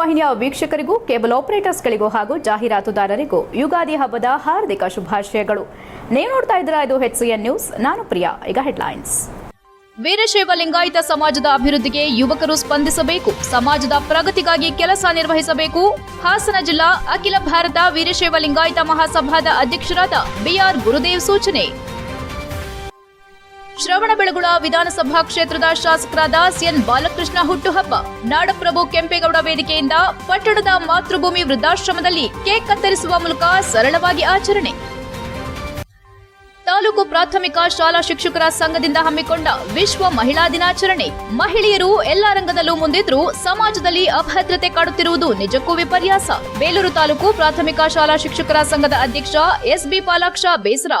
ವಾಹಿನಿಯ ವೀಕ್ಷಕರಿಗೂ, ಕೇಬಲ್ ಆಪರೇಟರ್ಸ್ಗಳಿಗೂ ಹಾಗೂ ಜಾಹೀರಾತುದಾರರಿಗೂ ಯುಗಾದಿ ಹಬ್ಬದ ಹಾರ್ದಿಕ ಶುಭಾಶಯಗಳು. ನೀವು ನೋಡ್ತಾ ಇದ್ದೀರಾ ಇದು ಎನ್ ನ್ಯೂಸ್ ನಾನು ಪ್ರಿಯಾ. ಈಗ ಹೆಡ್ಲೈನ್ಸ್. ವೀರಶೈವ ಲಿಂಗಾಯತ ಸಮಾಜದ ಅಭಿವೃದ್ಧಿಗೆ ಯುವಕರು ಸ್ಪಂದಿಸಬೇಕು, ಸಮಾಜದ ಪ್ರಗತಿಗಾಗಿ ಕೆಲಸ ನಿರ್ವಹಿಸಬೇಕು. ಹಾಸನ ಜಿಲ್ಲಾ ಅಖಿಲ ಭಾರತ ವೀರಶೈವ ಲಿಂಗಾಯತ ಮಹಾಸಭಾದ ಅಧ್ಯಕ್ಷರಾದ ಬಿಆರ್ ಗುರುದೇವ್ ಸೂಚನೆ. ಶ್ರವಣಬೆಳಗೊಳ ವಿಧಾನಸಭಾ ಕ್ಷೇತ್ರದ ಶಾಸಕರಾದ ಸಿಎನ್ ಬಾಲಕೃಷ್ಣ ಹುಟ್ಟುಹಬ್ಬ, ನಾಡಪ್ರಭು ಕೆಂಪೇಗೌಡ ವೇದಿಕೆಯಿಂದ ಪಟ್ಟಣದ ಮಾತೃಭೂಮಿ ವೃದ್ಧಾಶ್ರಮದಲ್ಲಿ ಕೇಕ್ ಕತ್ತರಿಸುವ ಮೂಲಕ ಸರಳವಾಗಿ ಆಚರಣೆ. ತಾಲೂಕು ಪ್ರಾಥಮಿಕ ಶಾಲಾ ಶಿಕ್ಷಕರ ಸಂಘದಿಂದ ಹಮ್ಮಿಕೊಂಡ ವಿಶ್ವ ಮಹಿಳಾ ದಿನಾಚರಣೆ. ಮಹಿಳೆಯರು ಎಲ್ಲ ರಂಗದಲ್ಲೂ ಮುಂದಿದ್ರೂ ಸಮಾಜದಲ್ಲಿ ಅಭದ್ರತೆ ಕಾಡುತ್ತಿರುವುದು ನಿಜಕ್ಕೂ ವಿಪರ್ಯಾಸ. ಬೇಲೂರು ತಾಲೂಕು ಪ್ರಾಥಮಿಕ ಶಾಲಾ ಶಿಕ್ಷಕರ ಸಂಘದ ಅಧ್ಯಕ್ಷ ಎಸ್ಬಿ ಪಾಲಾಕ್ಷ ಬೇಸರ.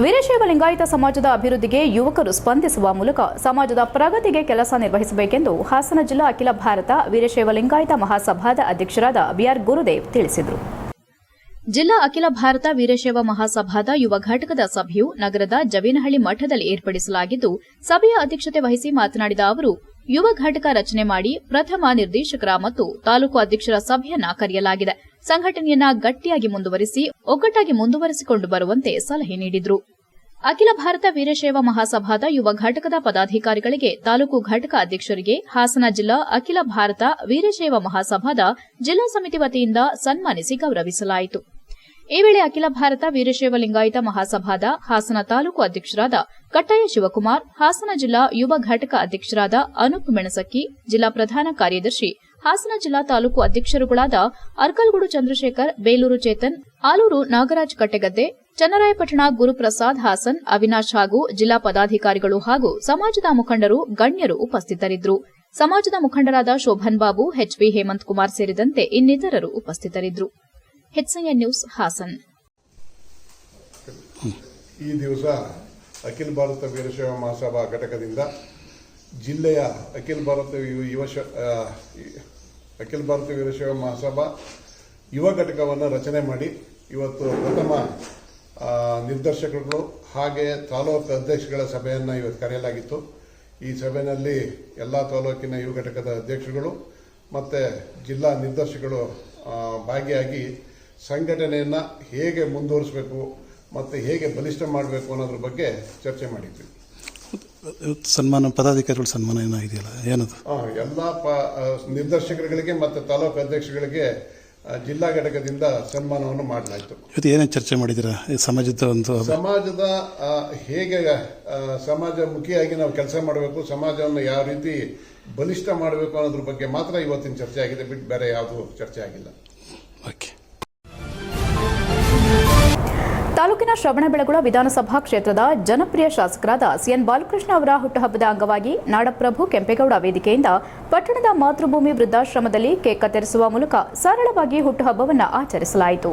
ವೀರಶೈವ ಲಿಂಗಾಯತ ಸಮಾಜದ ಅಭಿವೃದ್ಧಿಗೆ ಯುವಕರು ಸ್ಪಂದಿಸುವ ಮೂಲಕ ಸಮಾಜದ ಪ್ರಗತಿಗೆ ಕೆಲಸ ನಿರ್ವಹಿಸಬೇಕೆಂದು ಹಾಸನ ಜಿಲ್ಲಾ ಅಖಿಲ ಭಾರತ ವೀರಶೈವ ಲಿಂಗಾಯತ ಮಹಾಸಭಾದ ಅಧ್ಯಕ್ಷರಾದ ಬಿಆರ್ ಗುರುದೇವ್ ತಿಳಿಸಿದರು. ಜಿಲ್ಲಾ ಅಖಿಲ ಭಾರತ ವೀರಶೈವ ಮಹಾಸಭಾದ ಯುವ ಘಟಕದ ಸಭೆಯು ನಗರದ ಜವೇನಹಳ್ಳಿ ಮಠದಲ್ಲಿ ಏರ್ಪಡಿಸಲಾಗಿದ್ದು, ಸಭೆಯ ಅಧ್ಯಕ್ಷತೆ ವಹಿಸಿ ಮಾತನಾಡಿದ ಅವರು, ಯುವ ಘಟಕ ರಚನೆ ಮಾಡಿ ಪ್ರಥಮ ನಿರ್ದೇಶಕರ ಮತ್ತು ತಾಲೂಕು ಅಧ್ಯಕ್ಷರ ಸಭೆಯನ್ನ ಕರೆಯಲಾಗಿದೆ. ಸಂಘಟನೆಯನ್ನ ಗಟ್ಟಿಯಾಗಿ ಮುಂದುವರಿಸಿ, ಒಗ್ಗಟ್ಟಾಗಿ ಮುಂದುವರಿಸಿಕೊಂಡು ಬರುವಂತೆ ಸಲಹೆ ನೀಡಿದರು. ಅಖಿಲ ಭಾರತ ವೀರಶೈವ ಮಹಾಸಭಾದ ಯುವ ಘಟಕದ ಪದಾಧಿಕಾರಿಗಳಿಗೆ ತಾಲೂಕು ಘಟಕ ಅಧ್ಯಕ್ಷರಿಗೆ ಹಾಸನ ಜಿಲ್ಲಾ ಅಖಿಲ ಭಾರತ ವೀರಶೈವ ಮಹಾಸಭಾದ ಜಿಲ್ಲಾ ಸಮಿತಿ ವತಿಯಿಂದ ಸನ್ಮಾನಿಸಿ ಗೌರವಿಸಲಾಯಿತು. ಈ ವೇಳೆ ಅಖಿಲ ಭಾರತ ವೀರಶೈವ ಲಿಂಗಾಯತ ಮಹಾಸಭಾದ ಹಾಸನ ತಾಲೂಕು ಅಧ್ಯಕ್ಷರಾದ ಕಟ್ಟಾಯ ಶಿವಕುಮಾರ್, ಹಾಸನ ಜಿಲ್ಲಾ ಯುವ ಘಟಕ ಅಧ್ಯಕ್ಷರಾದ ಅನೂಪ್ ಮೆಣಸಕ್ಕಿ, ಜಿಲ್ಲಾ ಪ್ರಧಾನ ಕಾರ್ಯದರ್ಶಿ, ಹಾಸನ ಜಿಲ್ಲಾ ತಾಲೂಕು ಅಧ್ಯಕ್ಷರುಗಳಾದ ಅರ್ಕಲ್ಗೂಡು ಚಂದ್ರಶೇಖರ್, ಬೇಲೂರು ಚೇತನ್, ಆಲೂರು ನಾಗರಾಜ್ ಕಟ್ಟೆಗದ್ದೆ ಚನ್ನರಾಯಪಟ್ಟಣ ಗುರುಪ್ರಸಾದ್ ಹಾಸನ್, ಅವಿನಾಶ್ ಹಾಗೂ ಜಿಲ್ಲಾ ಪದಾಧಿಕಾರಿಗಳು ಹಾಗೂ ಸಮಾಜದ ಮುಖಂಡರು, ಗಣ್ಯರು ಉಪಸ್ಥಿತರಿದ್ದರು. ಸಮಾಜದ ಮುಖಂಡರಾದ ಶೋಭನ್ ಬಾಬು ಎಚ್ಪಿ ಹೇಮಂತ್ ಕುಮಾರ್ ಸೇರಿದಂತೆ ಇನ್ನಿತರರು ಉಪಸ್ಥಿತರಿದ್ದರು. ನ್ಯೂಸ್ ಹಾಸನ್. ಈ ದಿವಸ ಅಖಿಲ ಭಾರತ ವೀರಶೈವ ಮಹಾಸಭಾ ಘಟಕದಿಂದ ಜಿಲ್ಲೆಯ ಅಖಿಲ ಭಾರತ ಯುವ ಅಖಿಲ ಭಾರತ ವೀರಶೈವ ಮಹಾಸಭಾ ಯುವ ಘಟಕವನ್ನು ರಚನೆ ಮಾಡಿ ಇವತ್ತು ಪ್ರಥಮ ನಿರ್ದೇಶಕರುಗಳು ಹಾಗೆ ತಾಲೂಕು ಅಧ್ಯಕ್ಷಗಳ ಸಭೆಯನ್ನು ಇವತ್ತು ಕರೆಯಲಾಗಿತ್ತು. ಈ ಸಭೆಯಲ್ಲಿ ಎಲ್ಲ ತಾಲೂಕಿನ ಯುವ ಘಟಕದ ಅಧ್ಯಕ್ಷರುಗಳು ಮತ್ತು ಜಿಲ್ಲಾ ನಿರ್ದೇಶಕರು ಭಾಗಿಯಾಗಿ ಸಂಘಟನೆಯನ್ನು ಹೇಗೆ ಮುಂದುವರಿಸಬೇಕು ಮತ್ತು ಹೇಗೆ ಬಲಿಷ್ಠ ಮಾಡಬೇಕು ಅನ್ನೋದ್ರ ಬಗ್ಗೆ ಚರ್ಚೆ ಮಾಡಿದ್ವಿ. ಸನ್ಮಾನ ಪದಾಧಿಕಾರಿಗಳ ಸನ್ಮಾನ ಏನೋ ಇದೆಯಲ್ಲ ಏನದು? ಹಾಂ ಎಲ್ಲ ಪ ನಿರ್ದರ್ಶಕರುಗಳಿಗೆ ನಿರ್ದೇಶಕರುಗಳಿಗೆ ಮತ್ತು ತಾಲೂಕು ಅಧ್ಯಕ್ಷಗಳಿಗೆ ಜಿಲ್ಲಾ ಘಟಕದಿಂದ ಸನ್ಮಾನವನ್ನು ಮಾಡಲಾಯಿತು. ಇವತ್ತು ಏನೇನು ಚರ್ಚೆ ಮಾಡಿದ್ದೀರಾ? ಸಮಾಜದ ಒಂದು ಸಮಾಜದ ಹೇಗೆ ಸಮಾಜ ಮುಖಿಯಾಗಿ ನಾವು ಕೆಲಸ ಮಾಡಬೇಕು ಸಮಾಜವನ್ನು ಯಾವ ರೀತಿ ಬಲಿಷ್ಠ ಮಾಡಬೇಕು ಅನ್ನೋದ್ರ ಬಗ್ಗೆ ಮಾತ್ರ ಇವತ್ತಿನ ಚರ್ಚೆ ಆಗಿದೆ. ಬಿಟ್ಟು ಬೇರೆ ಯಾವುದು ಚರ್ಚೆ ಆಗಿಲ್ಲ. ಓಕೆ. ತಾಲೂಕಿನ ಶ್ರವಣಬೆಳಗೊಳ ವಿಧಾನಸಭಾ ಕ್ಷೇತ್ರದ ಜನಪ್ರಿಯ ಶಾಸಕರಾದ ಸಿಎನ್ ಬಾಲಕೃಷ್ಣ ಅವರ ಹುಟ್ಟುಹಬ್ಬದ ಅಂಗವಾಗಿ ನಾಡಪ್ರಭು ಕೆಂಪೇಗೌಡ ವೇದಿಕೆಯಿಂದ ಪಟ್ಟಣದ ಮಾತೃಭೂಮಿ ವೃದ್ಧಾಶ್ರಮದಲ್ಲಿ ಕೇಕ್ ಕತ್ತರಿಸುವ ಮೂಲಕ ಸರಳವಾಗಿ ಹುಟ್ಟುಹಬ್ಬವನ್ನು ಆಚರಿಸಲಾಯಿತು.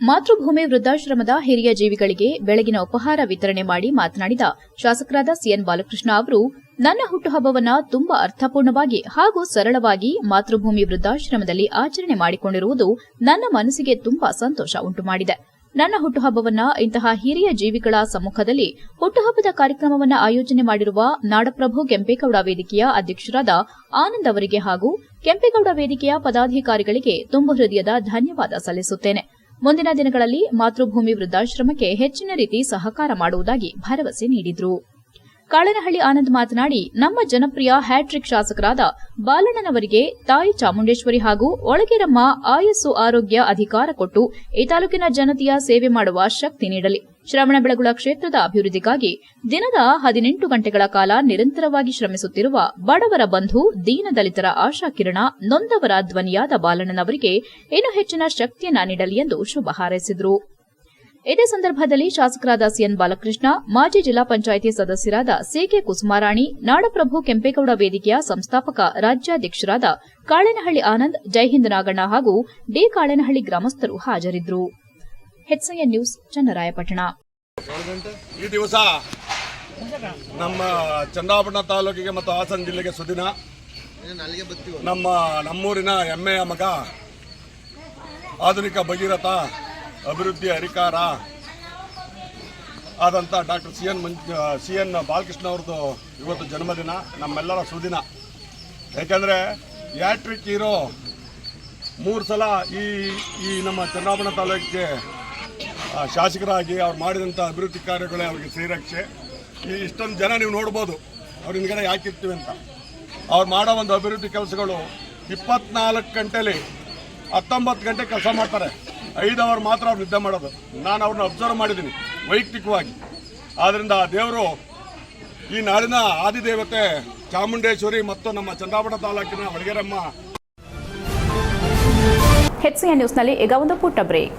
ಮಾತೃಭೂಮಿ ವೃದ್ಧಾಶ್ರಮದ ಹಿರಿಯ ಜೀವಿಗಳಿಗೆ ಬೆಳಗಿನ ಉಪಹಾರ ವಿತರಣೆ ಮಾಡಿ ಮಾತನಾಡಿದ ಶಾಸಕರಾದ ಸಿಎನ್ ಬಾಲಕೃಷ್ಣ ಅವರು, ನನ್ನ ಹುಟ್ಟುಹಬ್ಬವನ್ನು ತುಂಬಾ ಅರ್ಥಪೂರ್ಣವಾಗಿ ಹಾಗೂ ಸರಳವಾಗಿ ಮಾತೃಭೂಮಿ ವೃದ್ಧಾಶ್ರಮದಲ್ಲಿ ಆಚರಣೆ ಮಾಡಿಕೊಂಡಿರುವುದು ನನ್ನ ಮನಸ್ಸಿಗೆ ತುಂಬಾ ಸಂತೋಷ ಉಂಟುಮಾಡಿದೆ. ನನ್ನ ಹುಟ್ಟುಹಬ್ಬವನ್ನ ಇಂತಹ ಹಿರಿಯ ಜೀವಿಗಳ ಸಮ್ಮುಖದಲ್ಲಿ ಹುಟ್ಟುಹಬ್ಬದ ಕಾರ್ಯಕ್ರಮವನ್ನ ಆಯೋಜನೆ ಮಾಡಿರುವ ನಾಡಪ್ರಭು ಕೆಂಪೇಗೌಡ ವೇದಿಕೆಯ ಅಧ್ಯಕ್ಷರಾದ ಆನಂದ್ ಅವರಿಗೆ ಹಾಗೂ ಕೆಂಪೇಗೌಡ ವೇದಿಕೆಯ ಪದಾಧಿಕಾರಿಗಳಿಗೆ ತುಂಬು ಹೃದಯದ ಧನ್ಯವಾದ ಸಲ್ಲಿಸುತ್ತೇನೆ. ಮುಂದಿನ ದಿನಗಳಲ್ಲಿ ಮಾತೃಭೂಮಿ ವೃದ್ಧಾಶ್ರಮಕ್ಕೆ ಹೆಚ್ಚಿನ ರೀತಿ ಸಹಕಾರ ಮಾಡುವುದಾಗಿ ಭರವಸೆ ನೀಡಿದರು. ಕಾಳನಹಳ್ಳಿ ಆನಂದ್ ಮಾತನಾಡಿ, ನಮ್ಮ ಜನಪ್ರಿಯ ಹ್ಯಾಟ್ರಿಕ್ ಶಾಸಕರಾದ ಬಾಲಣ್ಣನವರಿಗೆ ತಾಯಿ ಚಾಮುಂಡೇಶ್ವರಿ ಹಾಗೂ ಒಳಗೆರಮ್ಮ ಆಯಸ್ಸು ಆರೋಗ್ಯ ಅಧಿಕಾರ ಕೊಟ್ಟು ಈ ತಾಲೂಕಿನ ಜನತೆಯ ಸೇವೆ ಮಾಡುವ ಶಕ್ತಿ ನೀಡಲಿ. ಶ್ರವಣಬೆಳಗೊಳ ಕ್ಷೇತ್ರದ ಅಭಿವೃದ್ಧಿಗಾಗಿ ದಿನದ ಹದಿನೆಂಟು ಗಂಟೆಗಳ ಕಾಲ ನಿರಂತರವಾಗಿ ಶ್ರಮಿಸುತ್ತಿರುವ ಬಡವರ ಬಂಧು ದೀನದಲಿತರ ಆಶಾಕಿರಣ ನೊಂದವರ ಧ್ವನಿಯಾದ ಬಾಲಣ್ಣನವರಿಗೆ ಇನ್ನೂ ಹೆಚ್ಚಿನ ಶಕ್ತಿಯನ್ನ ನೀಡಲಿ ಎಂದು ಶುಭ ಹಾರೈಸಿದರು. ಇದೇ ಸಂದರ್ಭದಲ್ಲಿ ಶಾಸಕರಾದ ಸಿಎನ್ ಬಾಲಕೃಷ್ಣ, ಮಾಜಿ ಜಿಲ್ಲಾ ಪಂಚಾಯಿತಿ ಸದಸ್ಯರಾದ ಸಿಕೆ ಕುಸುಮಾರಾಣಿ, ನಾಡಪ್ರಭು ಕೆಂಪೇಗೌಡ ವೇದಿಕೆಯ ಸಂಸ್ಥಾಪಕ ರಾಜ್ಯಾಧ್ಯಕ್ಷರಾದ ಕಾಳೇನಹಳ್ಳಿ ಆನಂದ್, ಜೈಹಿಂದ್ ನಾಗಣ್ಣ ಹಾಗೂ ಡಿ. ಕಾಳೇನಹಳ್ಳಿ ಗ್ರಾಮಸ್ಥರು ಹಾಜರಿದ್ದರು. ನ್ಯೂಸ್, ಚನ್ನರಾಯಪಟ್ಟಣ. ಈ ದಿವಸ ನಮ್ಮ ಚನ್ನರಾಯಪಟ್ಟಣ ತಾಲೂಕಿಗೆ ಮತ್ತು ಹಾಸನ ಜಿಲ್ಲೆಗೆ ಸುದಿನ. ನಮ್ಮ ನಮ್ಮೂರಿನ ಮಗ, ಆಧುನಿಕ ಭಗೀರಥ ಅಭಿವೃದ್ಧಿ ಅಧಿಕಾರ ಆದಂಥ ಡಾಕ್ಟರ್ ಸಿ ಎನ್ ಮಂಜ್ ಸಿ ಎನ್ ಬಾಲಕೃಷ್ಣ ಅವ್ರದ್ದು ಇವತ್ತು ಜನ್ಮದಿನ, ನಮ್ಮೆಲ್ಲರ ಸುದಿನ. ಯಾಕಂದರೆ ಯಾಟ್ರಿಕ್ ಹೀರೋ ಮೂರು ಸಲ ಈ ಈ ನಮ್ಮ ಚಂದ್ರಾಪುರ ತಾಲೂಕಿಗೆ ಶಾಸಕರಾಗಿ ಅವ್ರು ಮಾಡಿದಂಥ ಅಭಿವೃದ್ಧಿ ಕಾರ್ಯಗಳೇ ಅವ್ರಿಗೆ ಶ್ರೀರಕ್ಷೆ. ಈ ಇಷ್ಟೊಂದು ಜನ ನೀವು ನೋಡ್ಬೋದು, ಅವ್ರ ಹಿಂದ್ಗಡೆ ಯಾಕಿರ್ತೀವಿ ಅಂತ. ಅವ್ರು ಮಾಡೋ ಒಂದು ಅಭಿವೃದ್ಧಿ ಕೆಲಸಗಳು ಇಪ್ಪತ್ನಾಲ್ಕು ಗಂಟೆಲಿ ಹತ್ತೊಂಬತ್ತು ಗಂಟೆ ಕೆಲಸ ಮಾಡ್ತಾರೆ. ಐದು ಅವರ್ ಮಾತ್ರ ಅವ್ರು ನಿದ್ದೆ ಮಾಡೋದು. ನಾನು ಅವ್ರನ್ನ ಅಬ್ಸರ್ವ್ ಮಾಡಿದ್ದೀನಿ, ವೈಯಕ್ತಿಕವಾಗಿ. ಆದ್ದರಿಂದ ಆ ದೇವರು ಈ ನಾಡಿನ ಆದಿದೇವತೆ ಚಾಮುಂಡೇಶ್ವರಿ ಮತ್ತು ನಮ್ಮ ಚಂದ್ರಾಪುರ ತಾಲೂಕಿನ ಹೊಳಗೆರಮ್ಮ ಹೆಚ್ಸಿಎ ನ್ಯೂಸ್ನಲ್ಲಿ ಈಗ ಒಂದು ಪುಟ್ಟ ಬ್ರೇಕ್.